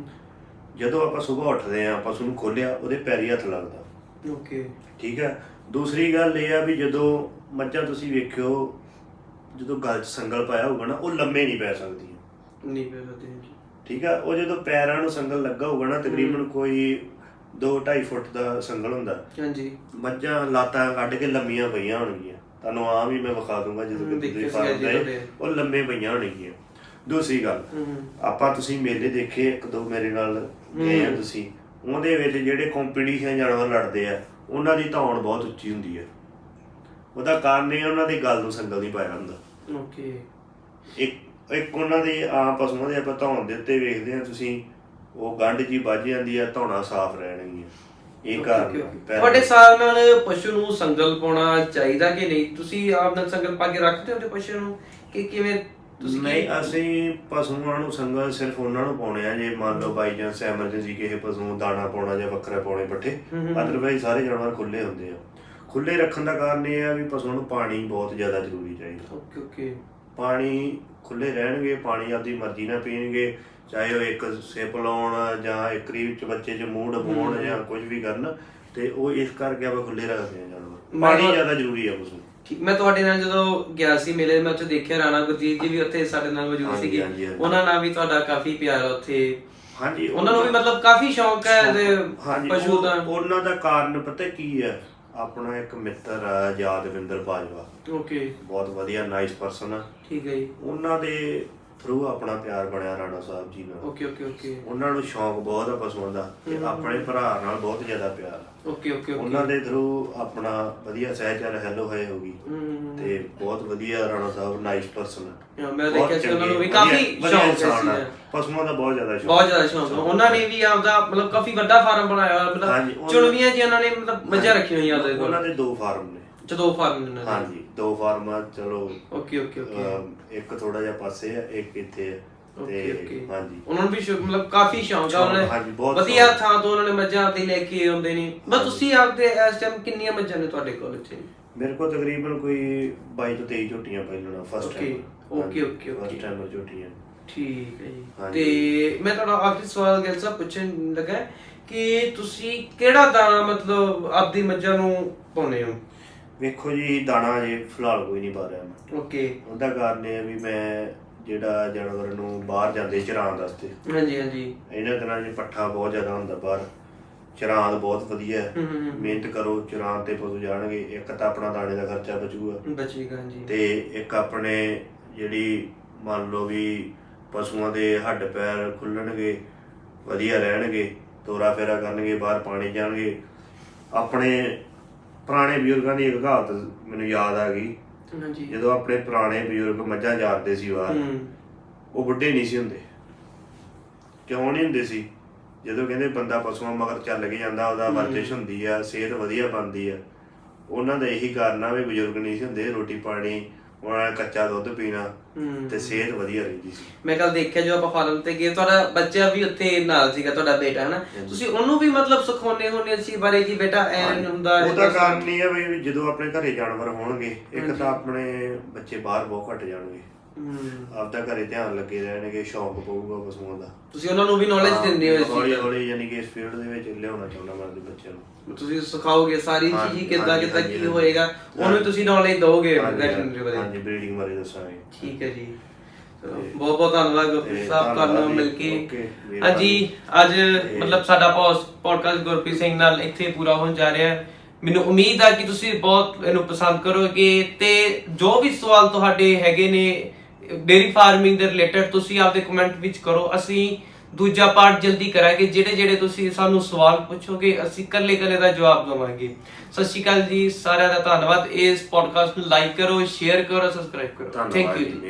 ਜਦੋਂ ਆਪਾਂ ਸਵੇਰ ਉੱਠਦੇ ਆ ਪਸ਼ੂ ਨੂੰ ਖੋਲਿਆ ਉਹਦੇ ਪੈਰੀ ਹੱਥ ਲੱਗਦਾ। ਓਕੇ ਠੀਕ ਹੈ? ਦੂਸਰੀ ਗੱਲ ਇਹ ਆ ਵੀ ਜਦੋਂ ਮੱਝਾਂ ਤੁਸੀਂ ਵੇਖਿਓ ਜਦੋਂ ਗਲ 'ਚ ਸੰਗਲ ਪਾਇਆ ਹੋਊਗਾ ਨਾ ਉਹ ਲੰਮੇ ਨਹੀਂ ਪੈ ਸਕਦੀਆਂ। ਨਹੀਂ ਪੈ ਸਕਦੇ ਜੀ। ਠੀਕ ਆ ਉਹ ਜਦੋਂ ਪੈਰਾਂ ਨੂੰ ਸੰਗਲ ਲੱਗਾ ਹੋਊਗਾ ਨਾ ਤਕਰੀਬਨ ਕੋਈ 2.5 ਫੁੱਟ ਦਾ ਸੰਗਲ ਹੁੰਦਾ। ਹਾਂਜੀ। ਮੱਝਾਂ ਲਾਤਾਂ ਕੱਢ ਕੇ ਲੰਮੀਆਂ ਪਈਆਂ ਹੋਣਗੀਆਂ। ਤੁਹਾਨੂੰ ਆਮ ਹੀ ਮੈਂ ਵਿਖਾ ਦੂੰਗਾ ਜਦੋਂ ਕਿ ਤੁਸੀਂ ਫਾਰਮ ਤੁਹਾਡੇ। ਉਹ ਲੰਮੇ ਪਈਆਂ ਹੋਣਗੀਆਂ। ਦੂਸਰੀ ਗੱਲ ਆਪਾਂ ਤੁਸੀਂ ਮੇਲੇ ਦੇਖੇ ਇੱਕ ਦੋ ਮੇਰੇ ਨਾਲ ਗਏ ਆ। ਤੁਸੀਂ। ਉਹਦੇ ਵਿੱਚ ਜਿਹੜੇ ਕੰਪੀਟੀਸ਼ਨ ਜਾਨਵਰ ਲੜਦੇ ਆ ਉਹਨਾਂ ਦੀ ਧੌਣ ਬਹੁਤ ਉੱਚੀ ਹੁੰਦੀ ਹੈ। ਉਹਦਾ ਕਾਰਨ ਇਹ ਉਹਨਾਂ ਦੀ ਗੱਲ ਨੂੰ ਸੰਗਲ ਨਹੀਂ ਪਾਇਆ ਹੁੰਦਾ। ਓਕੇ ਇੱਕ ਇੱਕ ਉਹਨਾਂ ਦੇ ਆਮ ਪਸ਼ੂਆਂ ਦੇ ਆਪਾਂ ਧੌਣ ਦੇ ਉੱਤੇ ਵੇਖਦੇ ਆ ਤੁਸੀਂ ਉਹ ਗੰਢ ਜੀ ਵੱਜ ਜਾਂਦੀ ਆ ਧੌਣਾ ਸਾਫ਼ ਰਹਿਣਗੀਆਂ ਇਹ ਕਾਰਨ ਤੁਹਾਡੇ ਹਿਸਾਬ ਨਾਲ ਪਸ਼ੂ ਨੂੰ ਸੰਗਲ ਪਾਉਣਾ ਚਾਹੀਦਾ ਕਿ ਨਹੀਂ? ਤੁਸੀਂ ਆਪ ਨਾਲ ਸੰਗਲ ਪਾ ਕੇ ਰੱਖਦੇ ਹੋ ਤੇ ਪਸ਼ੂ ਨੂੰ? ਕਿ ਕਿਵੇਂ ਤੁਸੀਂ ਨਹੀਂ ਅਸੀਂ ਪਸ਼ੂਆਂ ਨੂੰ ਸੰਗਲ ਸਿਰਫ ਉਹਨਾਂ ਨੂੰ ਪਾਉਣੇ ਆ ਜੇ ਮੰਨ ਲਓ ਬਾਈ ਚਾਂਸ ਐਮਰਜੈਂਸੀ ਕਿਸੇ ਪਸ਼ੂ ਨੂੰ ਦਾਣਾ ਪਾਉਣਾ ਜਾਂ ਵੱਖਰਾ ਪਾਉਣੇ ਪੱਠੇ। ਅਦਰਵਾਈਜ਼ ਸਾਰੇ ਜਾਨਵਰ ਖੁੱਲੇ ਹੁੰਦੇ ਆ। ਖੁੱਲੇ ਰੱਖਣ ਦਾ ਕਾਰਨ ਇਹ ਆ ਵੀ ਪਸ਼ੂਆਂ ਨੂੰ ਪਾਣੀ ਬਹੁਤ ਜ਼ਿਆਦਾ ਜ਼ਰੂਰੀ ਚਾਹੀਦਾ। Okay okay. ਪਾਣੀ ਖੁੱਲੇ ਰਹਿਣਗੇ ਪਾਣੀ ਆਪਦੀ ਮਰਜ਼ੀ ਨਾਲ ਪੀਣਗੇ ਚਾਹੇ ਉਹ ਇੱਕ ਸਿਪ ਲਾਉਣ ਜਾਂ ਇੱਕ ਰੀਚ ਚ ਬੱਚੇ ਚ ਮੂੰਹ ਡਬੋਣ ਹਮ। ਜਾਂ ਕੁਝ ਵੀ ਕਰਨ ਤੇ ਉਹ ਇਸ ਕਰਕੇ ਆਪਾਂ ਖੁੱਲੇ ਰੱਖਦੇ ਆ ਜਾਨਵਰ। ਪਾਣੀ ਜ਼ਿਆਦਾ ਜ਼ਰੂਰੀ ਆ ਪਸ਼ੂ ਮੈਂ ਤੁਹਾਡੇ ਨਾਲ ਜਦੋਂ ਗਿਆ ਸੀ ਮੇਲੇ ਮੈਂ ਉੱਥੇ ਦੇਖਿਆ ਰਾਣਾ ਗੁਰਜੀਤ ਜੀ ਵੀ ਉੱਥੇ ਸਾਡੇ ਨਾਲ ਮੌਜੂਦ ਹਾਂਜੀ, ਸੀਗੇ। ਹਾਂਜੀ, ਹਾਂਜੀ। ਉਹਨਾਂ ਨਾਲ ਵੀ ਤੁਹਾਡਾ ਕਾਫੀ ਪਿਆਰ ਆ ਉੱਥੇ। ਹਾਂਜੀ ਉਹਨਾਂ ਨੂੰ ਵੀ ਮਤਲਬ ਕਾਫੀ ਸ਼ੌਂਕ ਹੈ ਤੇ ਹਾਂਜੀ ਪਸ਼ੂ ਉਹ- ਦਾ ਉਹਨਾਂ ਦਾ ਕਾਰਨ ਪਤਾ ਕੀ ਹੈ? ਆਪਣਾ ਇੱਕ ਮਿੱਤਰ ਆ ਯਾਦਵਿੰਦਰ ਬਾਜਵਾ। ਓਕੇ ਬਹੁਤ ਵਧੀਆ ਨਾਈਸ ਪਰਸਨ ਆ। ਠੀਕ ਹੈ ਜੀ। ਉਹਨਾਂ ਦੇ ਥਰੂ ਆਪਣਾ ਪਿਆਰ ਬਣਿਆ ਰਾਣਾ ਸਾਹਿਬ ਜੀ ਨਾਲ। ਓਕੇ ਓਕੇ ਓਕੇ ਉਹਨਾਂ ਨੂੰ ਸ਼ੌਂਕ ਬਹੁਤ ਆ ਪਸ਼ੂਆਂ ਦਾ ਤੇ। ਆਪਣੇ ਭਰਾ ਨਾਲ ਬਹੁਤ ਜ਼ਿਆਦਾ ਪਿਆਰ ਆ। ਓਕੇ ਓਕੇ ਓਕੇ ਉਹਨਾਂ ਦੇ ਥਰੂ ਆਪਣਾ ਵਧੀਆ ਸਹਿਚਾਰ ਹੈਲੋ ਹੋਏ ਹੋਗੀ ਤੇ ਬਹੁਤ ਵਧੀਆ ਰਾਣਾ ਸਾਹਿਬ ਨਾਈਸ ਪਰਸਨ ਮੈਂ ਦੇਖਿਆ ਸੀ ਉਹਨਾਂ ਨੂੰ ਵੀ ਕਾਫੀ ਸ਼ੌਂਕ। ਸੀ। ਪਸ਼ੂਆਂ ਦਾ ਬਹੁਤ ਜ਼ਿਆਦਾ ਸ਼ੌਂਕ ਬਹੁਤ ਜ਼ਿਆਦਾ ਸ਼ੌਂਕ। ਉਹਨਾਂ ਨੇ ਵੀ ਆਪਦਾ ਮਤਲਬ ਕਾਫੀ ਵੱਡਾ ਫਾਰਮ ਬਣਾਇਆ ਮਤਲਬ ਚੁਣਵੀਆਂ ਜੀ ਉਹਨਾਂ ਨੇ ਮਤਲਬ ਮੱਝਾਂ ਰੱਖੀਆਂ ਹੋਈਆਂ ਉਹਦੇ ਕੋਲ। ਉਹਨਾਂ ਦੇ ਦੋ ਫਾਰਮ ਜਦੋਂ ਫਾਰਮ ਨੇ ਉਹਨਾਂ ਦੇ ਹਾਂਜੀ ਦੋ ਫਾਰਮ ਚਲੋ ਓਕੇ ਓਕੇ ਓਕੇ। ਅਮ ਇੱਕ ਥੋੜਾ ਜਿਹਾ ਪਾਸੇ ਆ ਇੱਕ ਇੱਥੇ ਆ। ਤੇ ਹਾਂਜੀ। ਉਹਨਾਂ ਨੂੰ ਵੀ ਸ਼ੌਕ- ਮਤਲਬ ਕਾਫੀ ਸ਼ੌਂਕ ਆ ਉਹਨਾਂ ਹਾਂਜੀ, ਨੇ ਬਹੁਤ ਵਧੀਆ। ਥਾਂ ਤੋਂ ਉਹਨਾਂ ਨੇ ਮੱਝਾਂ ਤੇ ਲੈ ਕੇ ਆਉਂਦੇ ਨੇ। ਬਸ। ਤੁਸੀਂ ਆਪਦੇ ਇਸ ਟਾਈਮ ਕਿੰਨੀਆਂ ਮੱਝਾਂ ਨੇ ਤੁਹਾਡੇ ਕੋਲ ਇੱਥੇ? ਮੇਰੇ ਕੋਲ ਤਕਰੀਬਨ ਕੋਈ 22 ਤੋਂ 23 ਝੋਟੀਆਂ ਪਹਿਲਣਾ first Okay, okay, okay, okay. First timer ਝੋਟੀਆਂ। ਠੀਕ ਹੈ ਜੀ। ਹਾਂਜੀ। ਤੇ ਮੈਂ ਤੁਹਾਡਾ ਆਖਰੀ ਸਵਾਲ ਗਿਲ ਸਾਹਿਬ ਪੁੱਛਣ ਲੱਗਾ ਕਿ ਤੁਸੀਂ ਕਿਹੜਾ ਦਾਣਾ ਮਤਲਬ ਆਪਦੀ ਮੱਝਾਂ ਨੂੰ ਪਾਉਨੇ ਹੋ? ਵੇਖੋ ਜੀ ਦਾਣਾ ਜੇ ਫਿਲਹਾਲ ਕੋਈ ਨਹੀਂ ਪਾ ਰਿਹਾ ਮੈਂ। ਓਕੇ। ਉਹਦਾ ਕਾਰਨ ਇਹ ਆ ਵੀ ਮੈਂ ਜਿਹੜਾ ਜਾਨਵਰ ਨੂੰ ਬਾਹਰ ਜਾਂਦੇ ਚਰਾਉਣ ਵਾਸਤੇ। ਹਾਂਜੀ ਹਾਂਜੀ। ਇਹਨਾਂ ਦਿਨਾਂ 'ਚ ਪੱਠਾ ਬਹੁਤ ਜ਼ਿਆਦਾ ਹੁੰਦਾ ਬਾਹਰ। ਚਰਾਉਣ ਬਹੁਤ ਵਧੀਆ ਹੈ। ਮਿਹਨਤ ਕਰੋ ਚਰਾਉਣ ਤੇ ਪਸ਼ੂ ਜਾਣਗੇ। ਇੱਕ ਤਾਂ ਆਪਣਾ ਦਾਣੇ ਦਾ ਖਰਚਾ ਬਚੂਗਾ। ਬਚੇਗਾ ਜੀ ਤੇ ਇੱਕ ਆਪਣੇ ਜਿਹੜੀ ਮੰਨ ਲਓ ਵੀ ਪਸ਼ੂਆਂ ਦੇ ਹੱਡ ਪੈਰ ਖੁੱਲਣਗੇ ਵਧੀਆ ਰਹਿਣਗੇ ਤੋਰਾ ਫੇਰਾ ਕਰਨਗੇ ਬਾਹਰ ਪਾਣੀ ਜਾਣਗੇ। ਆਪਣੇ ਪੁਰਾਣੇ ਬਜ਼ੁਰਗਾਂ ਦੀ ਇੱਕ ਕਹਾਵਤ ਮੈਨੂੰ ਯਾਦ ਆ ਗਈ। ਹਾਂਜੀ। ਜਦੋਂ ਆਪਣੇ ਪੁਰਾਣੇ ਬਜ਼ੁਰਗ ਮੱਝਾਂ ਚਾਰਦੇ ਸੀ ਬਾਹਰ ਉਹ ਬੁੱਢੇ ਨਹੀਂ ਸੀ ਹੁੰਦੇ। ਕਿਉਂ ਨਹੀਂ ਹੁੰਦੇ ਸੀ? ਜਦੋਂ ਕਹਿੰਦੇ ਬੰਦਾ ਪਸ਼ੂਆਂ ਮਗਰ ਚੱਲ ਕੇ ਜਾਂਦਾ ਉਹਦਾ। ਵਰਜਿਸ਼ ਹੁੰਦੀ ਆ ਸਿਹਤ ਵਧੀਆ ਬਣਦੀ ਆ ਉਹਨਾਂ ਦਾ ਇਹੀ ਕਾਰਨ ਆ ਵੀ ਬਜ਼ੁਰਗ ਨਹੀਂ ਸੀ ਹੁੰਦੇ ਰੋਟੀ ਪਾਣੀ ਉਹਨਾਂ ਨੇ ਕੱਚਾ ਦੁੱਧ ਪੀਣਾ। ਤੇ ਸਿਹਤ ਵਧੀਆ ਰਹਿੰਦੀ ਸੀ ਮੈਂ ਕੱਲ ਦੇਖਿਆ ਜੋ ਆਪਾਂ ਫਾਰਮ ਤੇ ਗਏ ਤੁਹਾਡਾ ਬੱਚਾ ਵੀ ਉੱਥੇ ਨਾਲ ਸੀਗਾ ਤੁਹਾਡਾ ਬੇਟਾ ਹਨਾ। ਤੁਸੀਂ ਉਹਨੂੰ ਵੀ ਮਤਲਬ ਸਿਖਾਉਣੇ ਹੁੰਦੇ ਸੀ ਬਾਰੇ ਜੀ ਬੇਟਾ ਐ ਹੁੰਦਾ ਹੈ, ਉਹਦਾ ਕਾਰਨ ਇਹ ਆ ਵੀ ਜਦੋਂ ਆਪਣੇ ਘਰੇ ਜਾਨਵਰ ਹੋਣਗੇ ਇੱਕ। ਤਾਂ ਆਪਣੇ ਬੱਚੇ ਬਾਹਰ ਬਹੁਤ ਘਟ ਜਾਣਗੇ ਆਪਦਾ ਘਰੇ ਧਿਆਨ ਲੱਗੇ ਰਹਿਣਗੇ ਸ਼ੌਂਕ ਪਊਗਾ ਪਸ਼ੂਆਂ ਦਾ। ਤੁਸੀਂ ਉਹਨਾਂ ਨੂੰ ਵੀ ਨੌਲੇਜ ਦਿੰਦੇ ਹੋ ਇਸ ਹੌਲੀ ਚੀਜ਼ ਦੀ। ਹੌਲੀ ਯਾਨੀ ਕਿ ਇਸ ਫੀਲਡ ਦੇ ਵਿੱਚ ਲਿਆਉਣਾ ਚਾਹੁੰਦਾ ਮੈਂ ਆਪਣੇ ਬੱਚਿਆਂ ਨੂੰ। ਤੁਸੀਂ ਸਿਖਾਓਗੇ ਸਾਰੀ ਹਾਂਜੀ, ਚੀਜ਼ ਕਿੱਦਾਂ ਹਾਂਜੀ, ਕਿੱਦਾਂ ਕੀ ਹਾਂਜੀ। ਹੋਏਗਾ ਉਹਨੂੰ ਵੀ ਤੁਸੀਂ ਨੌਲੇਜ ਦਿਓਗੇ ਹਾਂਜੀ, ਵੈਟਰਨਰੀ ਬਾਰੇ। ਹਾਂਜੀ ਬਰੀਡਿੰਗ ਬਾਰੇ ਦੱਸਾਂਗੇ। ਠੀਕ ਹੈ ਜੀ। ਬਹੁਤ ਬਹੁਤ ਧੰਨਵਾਦ ਗੁਰਪ੍ਰੀਤ ਸਾਹਿਬ ਤੁਹਾਨੂੰ ਮਿਲ ਕੇ। ਓਕੇ, ਮਿਹਰਬਾਨੀ। ਹਾਂਜੀ ਅੱਜ ਮਤਲਬ ਸਾਡਾ ਪੋਡਕਾਸਟ ਗੁਰਪ੍ਰੀਤ ਸਿੰਘ ਨਾਲ ਇੱਥੇ ਪੂਰਾ ਹੋਣ ਜਾ ਰਿਹਾ ਹੈ। ਮੈਨੂੰ ਉਮੀਦ ਆ ਕਿ ਤੁਸੀਂ ਬਹੁਤ ਇਹਨੂੰ ਪਸੰਦ ਕਰੋਗੇ ਤੇ ਜੋ ਵੀ ਸਵਾਲ ਤੁਹਾਡੇ ਹੈਗੇ ਨੇ ਡੇਰੀ ਫਾਰਮਿੰਗ ਦੇ ਰਿਲੇਟਡ ਤੁਸੀਂ ਆਪਦੇ ਕਮੈਂਟ ਵਿੱਚ ਕਰੋ। ਅਸੀਂ ਦੂਜਾ ਪਾਰਟ ਜਲਦੀ ਕਰਾਂਗੇ। ਜਿਹੜੇ ਜਿਹੜੇ ਤੁਸੀਂ ਸਾਨੂੰ ਸਵਾਲ ਪੁੱਛੋਗੇ ਅਸੀਂ ਕੱਲੇ ਕੱਲੇ ਦਾ ਜਵਾਬ ਦਵਾਂਗੇ। ਸਤਿ ਸ਼੍ਰੀ ਅਕਾਲ ਜੀ। ਸਾਰਿਆਂ ਦਾ ਧੰਨਵਾਦ। ਇਸ ਪੋਡਕਾਸਟ ਨੂੰ ਲਾਈਕ ਕਰੋ ਸ਼ੇਅਰ ਕਰੋ ਸਬਸਕ੍ਰਾਈਬ ਕਰੋ। ਥੈਂਕ ਯੂ ਜੀ।